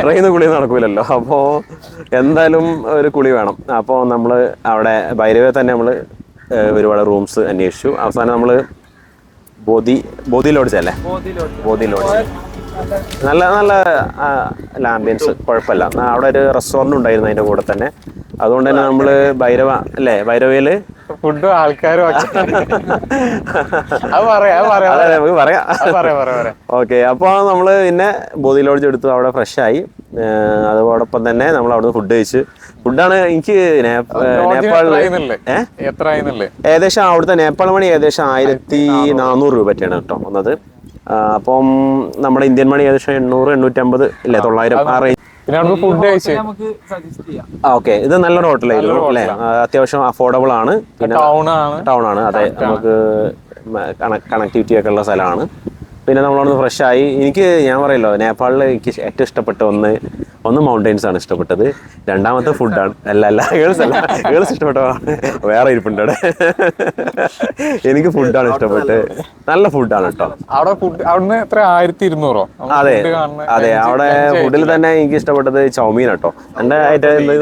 [SPEAKER 1] ട്രെയിനിൽ കുളി നടക്കൂലല്ലോ. അപ്പോൾ എന്തായാലും ഒരു കുളി വേണം. അപ്പോൾ നമ്മൾ അവിടെ ഭൈരവ തന്നെ നമ്മൾ ഒരുപാട് റൂംസ് അന്വേഷിച്ചു. അവസാനം നമ്മൾ ബോധി ബോധി ലോഡ്ജ് അല്ലേ? ബോധി ലോഡ്ജ് നല്ല നല്ല ആംബിയൻസ് കുഴപ്പമില്ല. അവിടെ ഒരു റെസ്റ്റോറന്റ് ഉണ്ടായിരുന്നു അതിന്റെ കൂടെ തന്നെ. അതുകൊണ്ട് തന്നെ നമ്മൾ ഭൈരവ അല്ലേ ഭൈരവയിൽ
[SPEAKER 2] ഫുഡും ആൾക്കാരും
[SPEAKER 1] നമുക്ക് പറയാം. ഓക്കെ അപ്പോൾ നമ്മൾ പിന്നെ ബോധി ലോഡ്ജ് എടുത്തു അവിടെ ഫ്രഷ് ആയി. ഏഹ് അതോടൊപ്പം തന്നെ നമ്മൾ അവിടുന്ന് ഫുഡ് കഴിച്ച്. ഫുഡാണ് എനിക്ക് നേപ്പ- നേപ്പാളിൽ ഏകദേശം അവിടുത്തെ നേപ്പാൾ മണി ഏകദേശം ആയിരത്തി നാനൂറ് രൂപ പറ്റിയാണ് കേട്ടോ വന്നത്. അപ്പം നമ്മുടെ ഇന്ത്യൻ മണി ഏകദേശം എണ്ണൂറ് എണ്ണൂറ്റമ്പത് ഇല്ലേ തൊള്ളായിരം ആ റേഞ്ച്
[SPEAKER 2] പിന്നെ നമുക്ക് ഫുഡ് കഴിച്ച്.
[SPEAKER 3] നമുക്ക് സജസ്റ്റ് ചെയ്യാം.
[SPEAKER 1] ആ ഓക്കെ ഇത് നല്ലൊരു ഹോട്ടലായിരുന്നു അല്ലേ? അത്യാവശ്യം അഫോർഡബിൾ ആണ്. പിന്നെ
[SPEAKER 2] ടൗൺ ആണ്.
[SPEAKER 1] അതെ നമുക്ക് കണക്ടിവിറ്റി ഒക്കെ ഉള്ള സ്ഥലമാണ്. പിന്നെ നമ്മളവിടുന്ന് ഫ്രഷായി ആയി. എനിക്ക് ഞാൻ പറയല്ലോ നേപ്പാളിൽ എനിക്ക് ഏറ്റവും ഇഷ്ടപ്പെട്ട ഒന്ന് ഒന്ന് മൗണ്ടൈൻസ് ആണ് ഇഷ്ടപ്പെട്ടത്. രണ്ടാമത്തെ ഫുഡാണ് അല്ല അല്ല ഗേൾസ് അല്ല. ഗേൾസ് ഇഷ്ടപ്പെട്ട വേറെ ഇരിപ്പുണ്ട് അവിടെ. എനിക്ക് ഫുഡാണ് ഇഷ്ടപ്പെട്ട് നല്ല ഫുഡാണ് കേട്ടോ.
[SPEAKER 2] അവിടെ ഫുഡ് അവിടുന്ന് എത്ര? ആയിരത്തി ഇരുന്നൂറോ
[SPEAKER 1] അതെ അതെ. അവിടെ ഫുഡിൽ തന്നെ എനിക്ക് ഇഷ്ടപ്പെട്ടത് ചൗമീൻ കേട്ടോ. എന്റെ ഐറ്റം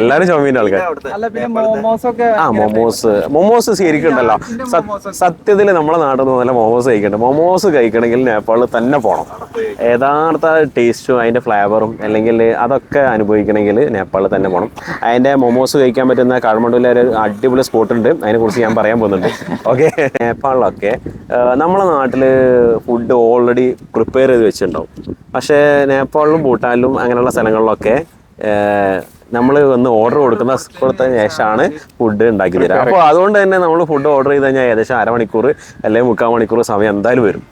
[SPEAKER 1] എല്ലാരും ചൗമീൻ ആൾക്കാർ
[SPEAKER 3] അല്ല പിന്നെ മോമോസ് ഒക്കെ
[SPEAKER 1] ആ മൊമോസ്. മൊമോസ് ശരിക്കും ഉണ്ടല്ലോ. സത്യത്തിൽ നമ്മളെ നാട്ടിൽ നിന്ന് നല്ല മൊമോസ് കഴിക്കണ്ട മൊമോസ് കഴിക്കണമെങ്കിൽ നേപ്പാളിൽ തന്നെ പോകണം യഥാർത്ഥ ടേസ്റ്റും അതിന്റെ ഫ്ലേവറും അല്ലെങ്കിൽ അതൊക്കെ അനുഭവിക്കണമെങ്കിൽ നേപ്പാളിൽ തന്നെ പോകണം അതിന്റെ മോമോസ് കഴിക്കാൻ പറ്റുന്ന കാഠ്മണ്ഡുവിലെ ഒരു അടിപൊളി സ്പോട്ട് ഉണ്ട്. അതിനെക്കുറിച്ച് ഞാൻ പറയാൻ പോകുന്നുണ്ട്. ഓക്കെ നേപ്പാളിലൊക്കെ നമ്മളെ നാട്ടിൽ ഫുഡ് ഓൾറെഡി പ്രിപ്പയർ ചെയ്ത് വെച്ചിട്ടുണ്ടാവും. പക്ഷേ നേപ്പാളിലും ഭൂട്ടാനിലും അങ്ങനെയുള്ള സ്ഥലങ്ങളിലൊക്കെ നമ്മൾ ഒന്ന് ഓർഡർ കൊടുക്കുന്ന കൊടുത്ത ശേഷമാണ് ഫുഡ് ഉണ്ടാക്കി തരാം. അപ്പോൾ അതുകൊണ്ട് തന്നെ നമ്മൾ ഫുഡ് ഓർഡർ ചെയ്ത് കഴിഞ്ഞാൽ ഏകദേശം അരമണിക്കൂർ അല്ലെങ്കിൽ മുക്കാൽ മണിക്കൂർ സമയം എന്തായാലും വരും.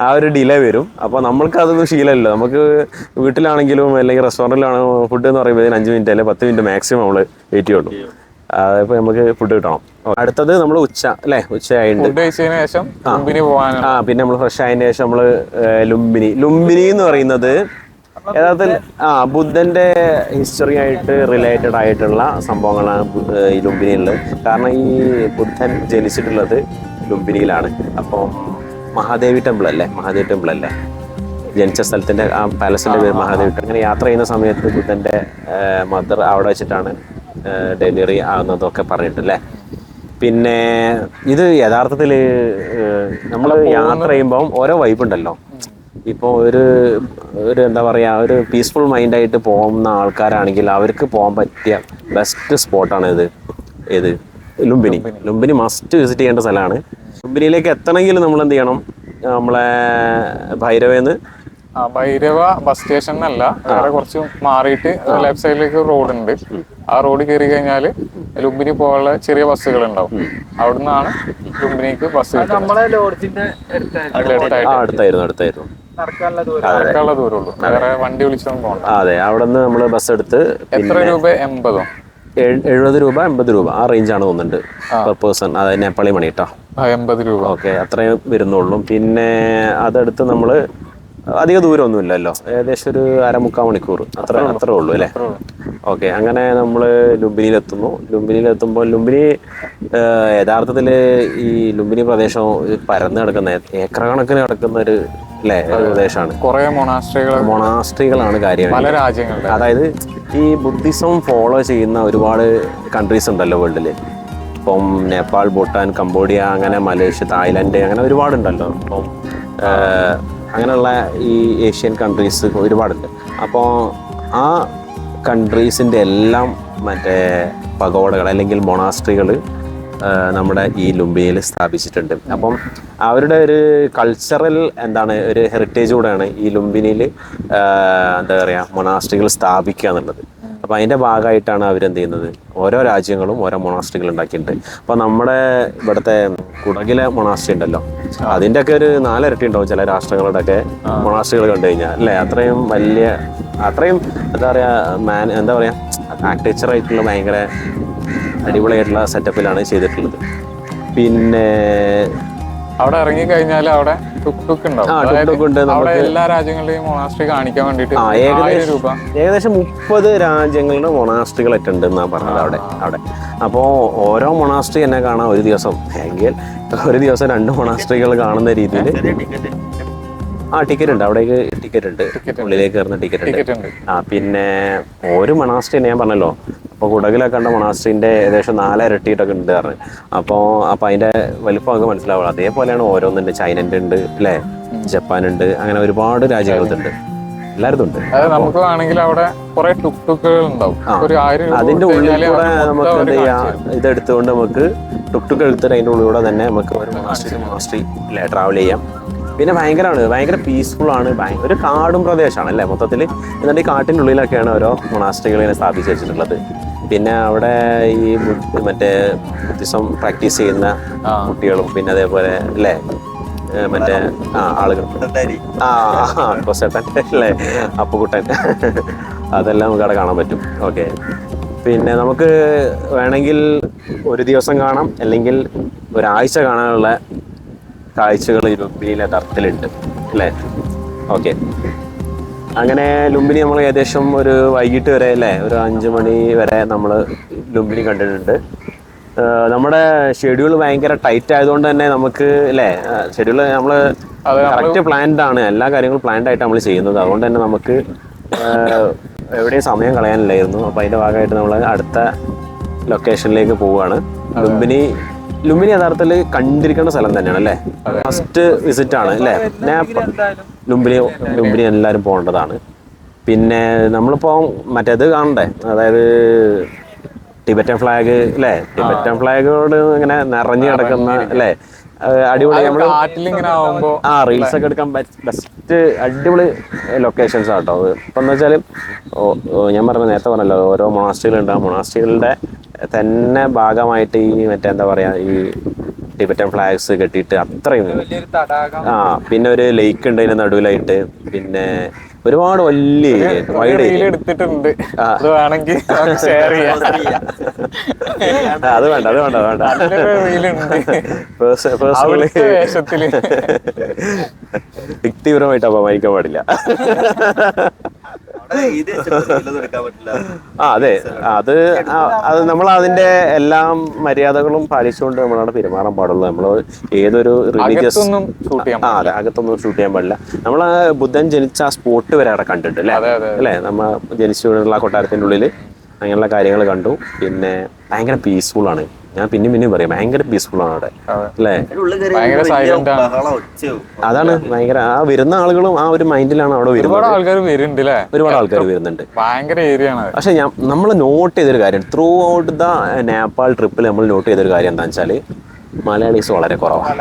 [SPEAKER 1] ആ ഒരു ഡിലേ വരും. അപ്പോൾ നമ്മൾക്ക് അതൊന്നും ശീലമല്ലോ. നമുക്ക് വീട്ടിലാണെങ്കിലും അല്ലെങ്കിൽ റെസ്റ്റോറന്റിലാണെങ്കിലും ഫുഡ് എന്ന് പറയുമ്പോൾ അഞ്ച് മിനിറ്റ് അല്ലെങ്കിൽ പത്ത് മിനിറ്റ് മാക്സിമം നമ്മൾ വെയിറ്റ് ചെയ്യുള്ളൂ. അതിപ്പോൾ നമുക്ക് ഫുഡ് കിട്ടണം. അടുത്തത് നമ്മൾ ഉച്ച അല്ലേ? ഉച്ചയായിട്ടുണ്ട്
[SPEAKER 2] പോകാനാണ്
[SPEAKER 1] ആ. പിന്നെ നമ്മൾ ഫ്രഷ് ആയതിനു ശേഷം നമ്മൾ ലുംബിനി. ലുംബിനി എന്ന് പറയുന്നത് യഥാർത്ഥത്തിൽ ആ ബുദ്ധന്റെ ഹിസ്റ്ററി ആയിട്ട് റിലേറ്റഡ് ആയിട്ടുള്ള സംഭവങ്ങളാണ് ഈ ലുംബിനിയിലുള്ളത്. കാരണം ഈ ബുദ്ധൻ ജനിച്ചിട്ടുള്ളത് ലുംബിനിയിലാണ്. അപ്പം മഹാദേവി ടെമ്പിൾ അല്ലേ? മഹാദേവി ടെമ്പിൾ അല്ലേ? ജനിച്ച സ്ഥലത്തിന്റെ ആ പാലസിന്റെ പേര് മഹാദേവി ടെമ്പിൾ അങ്ങനെ യാത്ര ചെയ്യുന്ന സമയത്ത് ബുദ്ധന്റെ മദർ അവിടെ വെച്ചിട്ടാണ് ഡെലിവറി ആകുന്നതൊക്കെ പറഞ്ഞിട്ടല്ലേ? പിന്നെ ഇത് യഥാർത്ഥത്തിൽ നമ്മൾ യാത്ര ചെയ്യുമ്പം ഓരോ വൈബ് ഉണ്ടല്ലോ. ഇപ്പോൾ ഒരു ഒരു എന്താ പറയുക ഒരു പീസ്ഫുൾ മൈൻഡായിട്ട് പോകുന്ന ആൾക്കാരാണെങ്കിൽ അവർക്ക് പോകാൻ പറ്റിയ ബെസ്റ്റ് സ്പോട്ടാണ് ഇത് ഏത്? ലുംബിനി. ലുംബിനി. മസ്റ്റ് വിസിറ്റ് ചെയ്യേണ്ട സ്ഥലമാണ്. ലുംബിനിയിലേക്ക് എത്തണമെങ്കിൽ നമ്മൾ എന്ത് ചെയ്യണം? നമ്മളെ ഭൈരവേന്ന്
[SPEAKER 2] ആ ഭൈരവ ബസ് സ്റ്റേഷൻ എന്നല്ല വേറെ കുറച്ച് മാറിയിട്ട് ലെഫ്റ്റ് സൈഡിലേക്ക് റോഡ് ഉണ്ട്. ആ റോഡ് കയറി കഴിഞ്ഞാൽ ലുംബിനി പോകാനുള്ള ചെറിയ ബസ്സുകൾ ഉണ്ടാവും അവിടുന്നാണ് ലുംബിനിക്ക് ബസ്
[SPEAKER 3] അടുത്തായിരുന്നു
[SPEAKER 1] അടുത്തായിരുന്നു.
[SPEAKER 3] നടക്കാനുള്ള ദൂരം.
[SPEAKER 2] നടക്കാനുള്ള ദൂരമുള്ളൂ. വേറെ വണ്ടി
[SPEAKER 1] അതെ അവിടെ നിന്ന് നമ്മൾ ബസ് എടുത്ത്
[SPEAKER 2] എത്ര രൂപ? എൺപതോ?
[SPEAKER 1] എഴുപത് രൂപ എൺപത് രൂപ. ആ റേഞ്ചാണ് തോന്നുന്നുണ്ട് പെർ പേഴ്സൺ അതായത് നേപ്പാളി മണി കേട്ടോ
[SPEAKER 2] എൺപത് രൂപ.
[SPEAKER 1] ഓക്കെ അത്രയും വരുന്നുള്ളൂ. പിന്നെ അതെടുത്ത് നമ്മൾ അധിക ദൂരമൊന്നുമില്ലല്ലോ. ഏകദേശം ഒരു അരമുക്കാൽ മണിക്കൂർ. അത്ര അത്രേ ഉള്ളൂ. അല്ലേ? ഓക്കെ അങ്ങനെ നമ്മൾ ലുംബിനിയിലെത്തുന്നു. ലുംബിനിയിലെത്തുമ്പോൾ ലുംബിനി യഥാർത്ഥത്തിൽ ഈ ലുംബിനി പ്രദേശം പരന്ന് കിടക്കുന്ന ഏക്കർ കണക്കിന് കിടക്കുന്ന ഒരു അല്ലേ? ഒരു പ്രദേശമാണ്
[SPEAKER 2] കുറെ മൊണാസ്ട്രികൾ
[SPEAKER 1] മൊണാസ്ട്രികളാണ് കാര്യം
[SPEAKER 2] പല രാജ്യങ്ങളിൽ
[SPEAKER 1] അതായത് ഈ ബുദ്ധിസം ഫോളോ ചെയ്യുന്ന ഒരുപാട് കൺട്രീസ് ഉണ്ടല്ലോ വേൾഡിൽ ഇപ്പം നേപ്പാൾ ഭൂട്ടാൻ കംബോഡിയ അങ്ങനെ മലേഷ്യ തായ്ലൻഡ് അങ്ങനെ ഒരുപാടുണ്ടല്ലോ. അപ്പം ആഹ്, അങ്ങനെയുള്ള ഈ ഏഷ്യൻ കൺട്രീസ് ഒരുപാടുണ്ട്. അപ്പോൾ ആ കൺട്രീസിന്റെ എല്ലാം മറ്റേ പകോടകൾ അല്ലെങ്കിൽ മൊണാസ്ട്രികൾ നമ്മുടെ ഈ ലുംബിനിയിൽ സ്ഥാപിച്ചിട്ടുണ്ട്. അപ്പം അവരുടെ ഒരു കൾച്ചറൽ എന്താണ് ഒരു ഹെറിറ്റേജ് കൂടെയാണ് ഈ ലുംബിനിയിൽ എന്താ പറയുക മൊണാസ്ട്രികൾ സ്ഥാപിക്കുക എന്നുള്ളത്. അപ്പോൾ അതിന്റെ ഭാഗമായിട്ടാണ് അവരെന്ത് ചെയ്യുന്നത്? ഓരോ രാജ്യങ്ങളും ഓരോ മൊണാസ്ട്രികൾ ഉണ്ടാക്കിയിട്ടുണ്ട്. അപ്പോൾ നമ്മുടെ ഇവിടുത്തെ കുടകിലെ മൊണാസ്ട്രി ഉണ്ടല്ലോ. അതിന്റെയൊക്കെ ഒരു നാലിരട്ടി ഉണ്ടാവും ചില രാഷ്ട്രങ്ങളുടെയൊക്കെ മൊണാസ്ട്രികൾ കണ്ടു കഴിഞ്ഞാൽ അല്ലേ? അത്രയും വലിയ അത്രയും എന്താ പറയുക മാൻ എന്താ പറയുക ആർക്കിടെക്ചറായിട്ടുള്ള ഭയങ്കര അടിപൊളിയായിട്ടുള്ള സെറ്റപ്പിലാണ് ചെയ്തിട്ടുള്ളത്. പിന്നെ
[SPEAKER 2] അവിടെ ഇറങ്ങി കഴിഞ്ഞാൽ അവിടെ ടുക് ഉണ്ടാവും. അവിടെ എല്ലാ രാജ്യങ്ങളുടെയും മൊണാസ്ട്രി കാണിക്കാൻ വേണ്ടിട്ട്
[SPEAKER 1] ഏകദേശം മുപ്പത് രാജ്യങ്ങളുടെ മൊണാസ്ട്രികളൊക്കെ ഉണ്ട് എന്നാ പറഞ്ഞത് അവിടെ അവിടെ. അപ്പോൾ ഓരോ മൊണാസ്ട്രി എന്നെ കാണാൻ ഒരു ദിവസം എങ്കിൽ ഒരു ദിവസം രണ്ട് മൊണാസ്ട്രികൾ കാണുന്ന രീതിയിൽ ആ ടിക്കറ്റ് ഉണ്ട്. അവിടേക്ക് ടിക്കറ്റ് ഉണ്ട്. ഉള്ളിലേക്ക് കയറുന്ന ടിക്കറ്റ് ഉണ്ട്.
[SPEAKER 2] ടിക്കറ്റ് ഉണ്ട്.
[SPEAKER 1] ആ പിന്നെ ഒരു മൊണാസ്ട്രി ഞാൻ പറഞ്ഞല്ലോ അപ്പോൾ കുടകിലൊക്കെ കണ്ട മൊണാസ്ട്രീന്റെ ഏകദേശം നാലരട്ടിയിട്ടൊക്കെ ഉണ്ട് പറഞ്ഞു. അപ്പോൾ അപ്പോൾ അതിന്റെ വലിപ്പം നമുക്ക് മനസ്സിലാവുള്ളൂ. അതേപോലെയാണ് ഓരോന്നുണ്ട് ചൈനന്റെ ഉണ്ട് അല്ലേ? ജപ്പാനുണ്ട് അങ്ങനെ ഒരുപാട് രാജ്യങ്ങളുണ്ട്. എല്ലായിടത്തും ഉണ്ട്.
[SPEAKER 2] നമുക്ക് ആണെങ്കിൽ അവിടെ കുറെ ടുക് ടുക്കുകൾ ഉണ്ടാവും
[SPEAKER 1] അതിന്റെ ഉള്ളിൽ കൂടെ നമുക്ക് എന്ത് ചെയ്യാം. ഇതെടുത്തുകൊണ്ട് നമുക്ക് ടുക്ടുക്ക് എടുത്തിട്ട് അതിന്റെ ഉള്ളിൽ കൂടെ തന്നെ നമുക്ക് ഒരു മൊണാസ്ട്രി മൊണാസ്ട്രി അല്ലേ ട്രാവൽ ചെയ്യാം. പിന്നെ ഭയങ്കരമാണ് ഭയങ്കര പീസ്ഫുൾ ആണ്. ഒരു കാടും പ്രദേശമാണ് അല്ലേ? മൊത്തത്തിൽ എന്നിട്ട് ഈ കാട്ടിന്റെ ഉള്ളിലൊക്കെയാണ് ഓരോ മൊണാസ്ട്രികൾ ഇങ്ങനെ സ്ഥാപിച്ചു വെച്ചിട്ടുള്ളത്. പിന്നെ അവിടെ ഈ മറ്റേ ബുദ്ധിസം പ്രാക്ടീസ് ചെയ്യുന്ന കുട്ടികളും പിന്നെ അതേപോലെ അല്ലേ? മറ്റേ ആ ആളുകൾ. ആ കൊസേട്ടൻ അല്ലേ? അപ്പുകുട്ടൻ. അതെല്ലാം നമുക്ക് അവിടെ കാണാൻ പറ്റും. ഓക്കെ. പിന്നെ നമുക്ക് വേണമെങ്കിൽ ഒരു ദിവസം കാണാം. അല്ലെങ്കിൽ ഒരാഴ്ച കാണാനുള്ള കാഴ്ചകൾ ലുംബിനിയിലെ തരത്തിലുണ്ട്. അല്ലേ? ഓക്കെ. അങ്ങനെ ലുംബിനി നമ്മൾ ഏകദേശം ഒരു വൈകിട്ട് വരെ അല്ലേ? ഒരു അഞ്ച് മണി വരെ നമ്മൾ ലുംബിനി കണ്ടിട്ടുണ്ട്. നമ്മുടെ ഷെഡ്യൂൾ ഭയങ്കര ടൈറ്റ് ആയതുകൊണ്ട് തന്നെ നമുക്ക് അല്ലേ? ഷെഡ്യൂൾ നമ്മൾ കറക്റ്റ് പ്ലാൻഡ് ആണ്. എല്ലാ കാര്യങ്ങളും പ്ലാൻഡ് ആയിട്ട് നമ്മൾ ചെയ്യുന്നത്. അതുകൊണ്ട് തന്നെ നമുക്ക് എവിടെയും സമയം കളയാനില്ലായിരുന്നു. അപ്പോൾ അതിന്റെ ഭാഗമായിട്ട് നമ്മൾ അടുത്ത ലൊക്കേഷനിലേക്ക് പോവുകയാണ്. ലുംബിനി ലുംബിനി യഥാർത്ഥത്തിൽ കണ്ടിരിക്കേണ്ട സ്ഥലം തന്നെയാണ് അല്ലേ? ഫസ്റ്റ് വിസിറ്റ് ആണ് അല്ലേ? നേപ്പാൾ ലുംബിനി ലുംബിനി എല്ലാവരും പോകേണ്ടതാണ്. പിന്നെ നമ്മളിപ്പോൾ മറ്റേത് കാണണ്ടേ? അതായത് ടിബറ്റൻ ഫ്ലാഗ് അല്ലേ? ടിബറ്റൻ ഫ്ലാഗോട് ഇങ്ങനെ നിറഞ്ഞു കിടക്കുന്ന അല്ലേ? അടിപൊളി. നമ്മൾ ആ റീൽസ് ഒക്കെ എടുക്കാൻ ബെസ്റ്റ് അടിപൊളി ലൊക്കേഷൻസ് ആട്ടോ അത്. ഇപ്പം എന്ന് വെച്ചാൽ ഞാൻ പറഞ്ഞ നേരത്തെ പറഞ്ഞല്ലോ ഓരോ മൊണാസ്ട്രികളുണ്ട് ആ മൊണാസ്ട്രികളുടെ തന്നെ ഭാഗമായിട്ട് ഈ മറ്റേ എന്താ പറയാ ഈ ടിബറ്റൻ ഫ്ലാഗ്സ് കെട്ടിയിട്ട് അത്രയും ആ പിന്നെ ഒരു ലേക്ക് ഉണ്ട് അതിന്റെ നടുവിലായിട്ട് പിന്നെ ഒരുപാട് വലിയ വൈഡ്
[SPEAKER 2] എടുത്തിട്ടുണ്ട്. അത് വേണമെങ്കിൽ ഷെയർ ചെയ്യാം. (laughs)
[SPEAKER 1] അത് വേണ്ട അത് വേണ്ട അത് വേണ്ട. പേഴ്സണലി (laughs) വ്യക്തിപരമായിട്ട് അപമാനിക്കാൻ പാടില്ല. (laughs) ആ അതെ. അത് ആ, അത് നമ്മൾ അതിന്റെ എല്ലാം മര്യാദകളും പാലിച്ചുകൊണ്ട് നമ്മളവിടെ പെരുമാറാൻ പാടുള്ളൂ. നമ്മൾ ഏതൊരു റിലീജിയസ്
[SPEAKER 2] അകത്തൊന്നും ഷൂട്ട് ചെയ്യാൻ
[SPEAKER 1] ആ അതെ. അകത്തൊന്നും ഷൂട്ട് ചെയ്യാൻ പാടില്ല. നമ്മൾ ബുദ്ധൻ ജനിച്ച ആ സ്പോട്ട് വരെ അവിടെ കണ്ടിട്ട് അല്ലേ?
[SPEAKER 2] അതെ, അതെ.
[SPEAKER 1] അല്ലേ? നമ്മ ജനിച്ചു വീണുള്ള ആ കൊട്ടാരത്തിന്റെ ഉള്ളിൽ അങ്ങനെയുള്ള കാര്യങ്ങൾ കണ്ടു. പിന്നെ ഭയങ്കര പീസ്ഫുൾ ആണ്. ഞാൻ പിന്നെ പിന്നെയും പറയാം ഭയങ്കര പീസ്ഫുൾ ആണ് അവിടെ. അല്ലേ? അതാണ് ഭയങ്കര ആ വരുന്ന ആളുകളും ആ ഒരു മൈൻഡിലാണ് അവിടെ
[SPEAKER 2] ഒരുപാട്
[SPEAKER 1] വരുന്നത്
[SPEAKER 2] ആൾക്കാർ വരുന്നുണ്ട്
[SPEAKER 1] ഒരുപാട് ആൾക്കാർ വരുന്നുണ്ട്.
[SPEAKER 2] ഭയങ്കര ഏരിയ ആണ്. അത്
[SPEAKER 1] പക്ഷെ ഞാൻ നമ്മൾ നോട്ട് ചെയ്തൊരു കാര്യം ത്രൂ ഔട്ട് ദ നേപ്പാൾ ട്രിപ്പിൽ നമ്മൾ നോട്ട് ചെയ്തൊരു കാര്യം എന്താ വെച്ചാൽ മലയാളീസ് വളരെ കുറവാണ്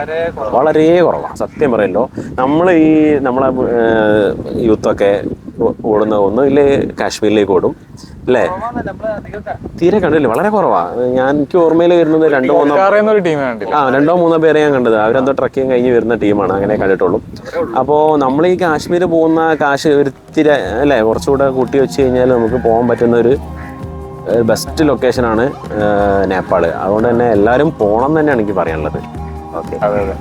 [SPEAKER 3] വളരെ
[SPEAKER 1] കുറവാണ് സത്യം പറയല്ലോ. നമ്മൾ ഈ നമ്മളെ യൂത്തൊക്കെ ഓടുന്ന ഒന്നുമില്ല കാശ്മീരിലേക്ക് ഓടും. അല്ലേ തീരെ കണ്ടില്ല വളരെ കുറവാ. ഞാൻ എനിക്ക് ഓർമ്മയിൽ വരുന്നത് രണ്ടോ മൂന്നോ ആ രണ്ടോ മൂന്നോ പേരെ ഞാൻ കണ്ടത്. അവരെന്തോ ട്രക്കിങ് കഴിഞ്ഞ് വരുന്ന ടീമാണ്. അങ്ങനെ കണ്ടിട്ടുള്ളൂ. അപ്പോ നമ്മൾ ഈ കാശ്മീർ പോകുന്ന കാശ് ഒരു തിരെ അല്ലേ കുറച്ചുകൂടെ കൂട്ടി വെച്ച് കഴിഞ്ഞാൽ നമുക്ക് പോകാൻ പറ്റുന്ന ഒരു ബെസ്റ്റ് ലൊക്കേഷനാണ് നേപ്പാൾ അതുകൊണ്ട് തന്നെ എല്ലാവരും പോകണം തന്നെയാണ് എനിക്ക് പറയാനുള്ളത്. ഓക്കെ.
[SPEAKER 2] അതെ അതെ.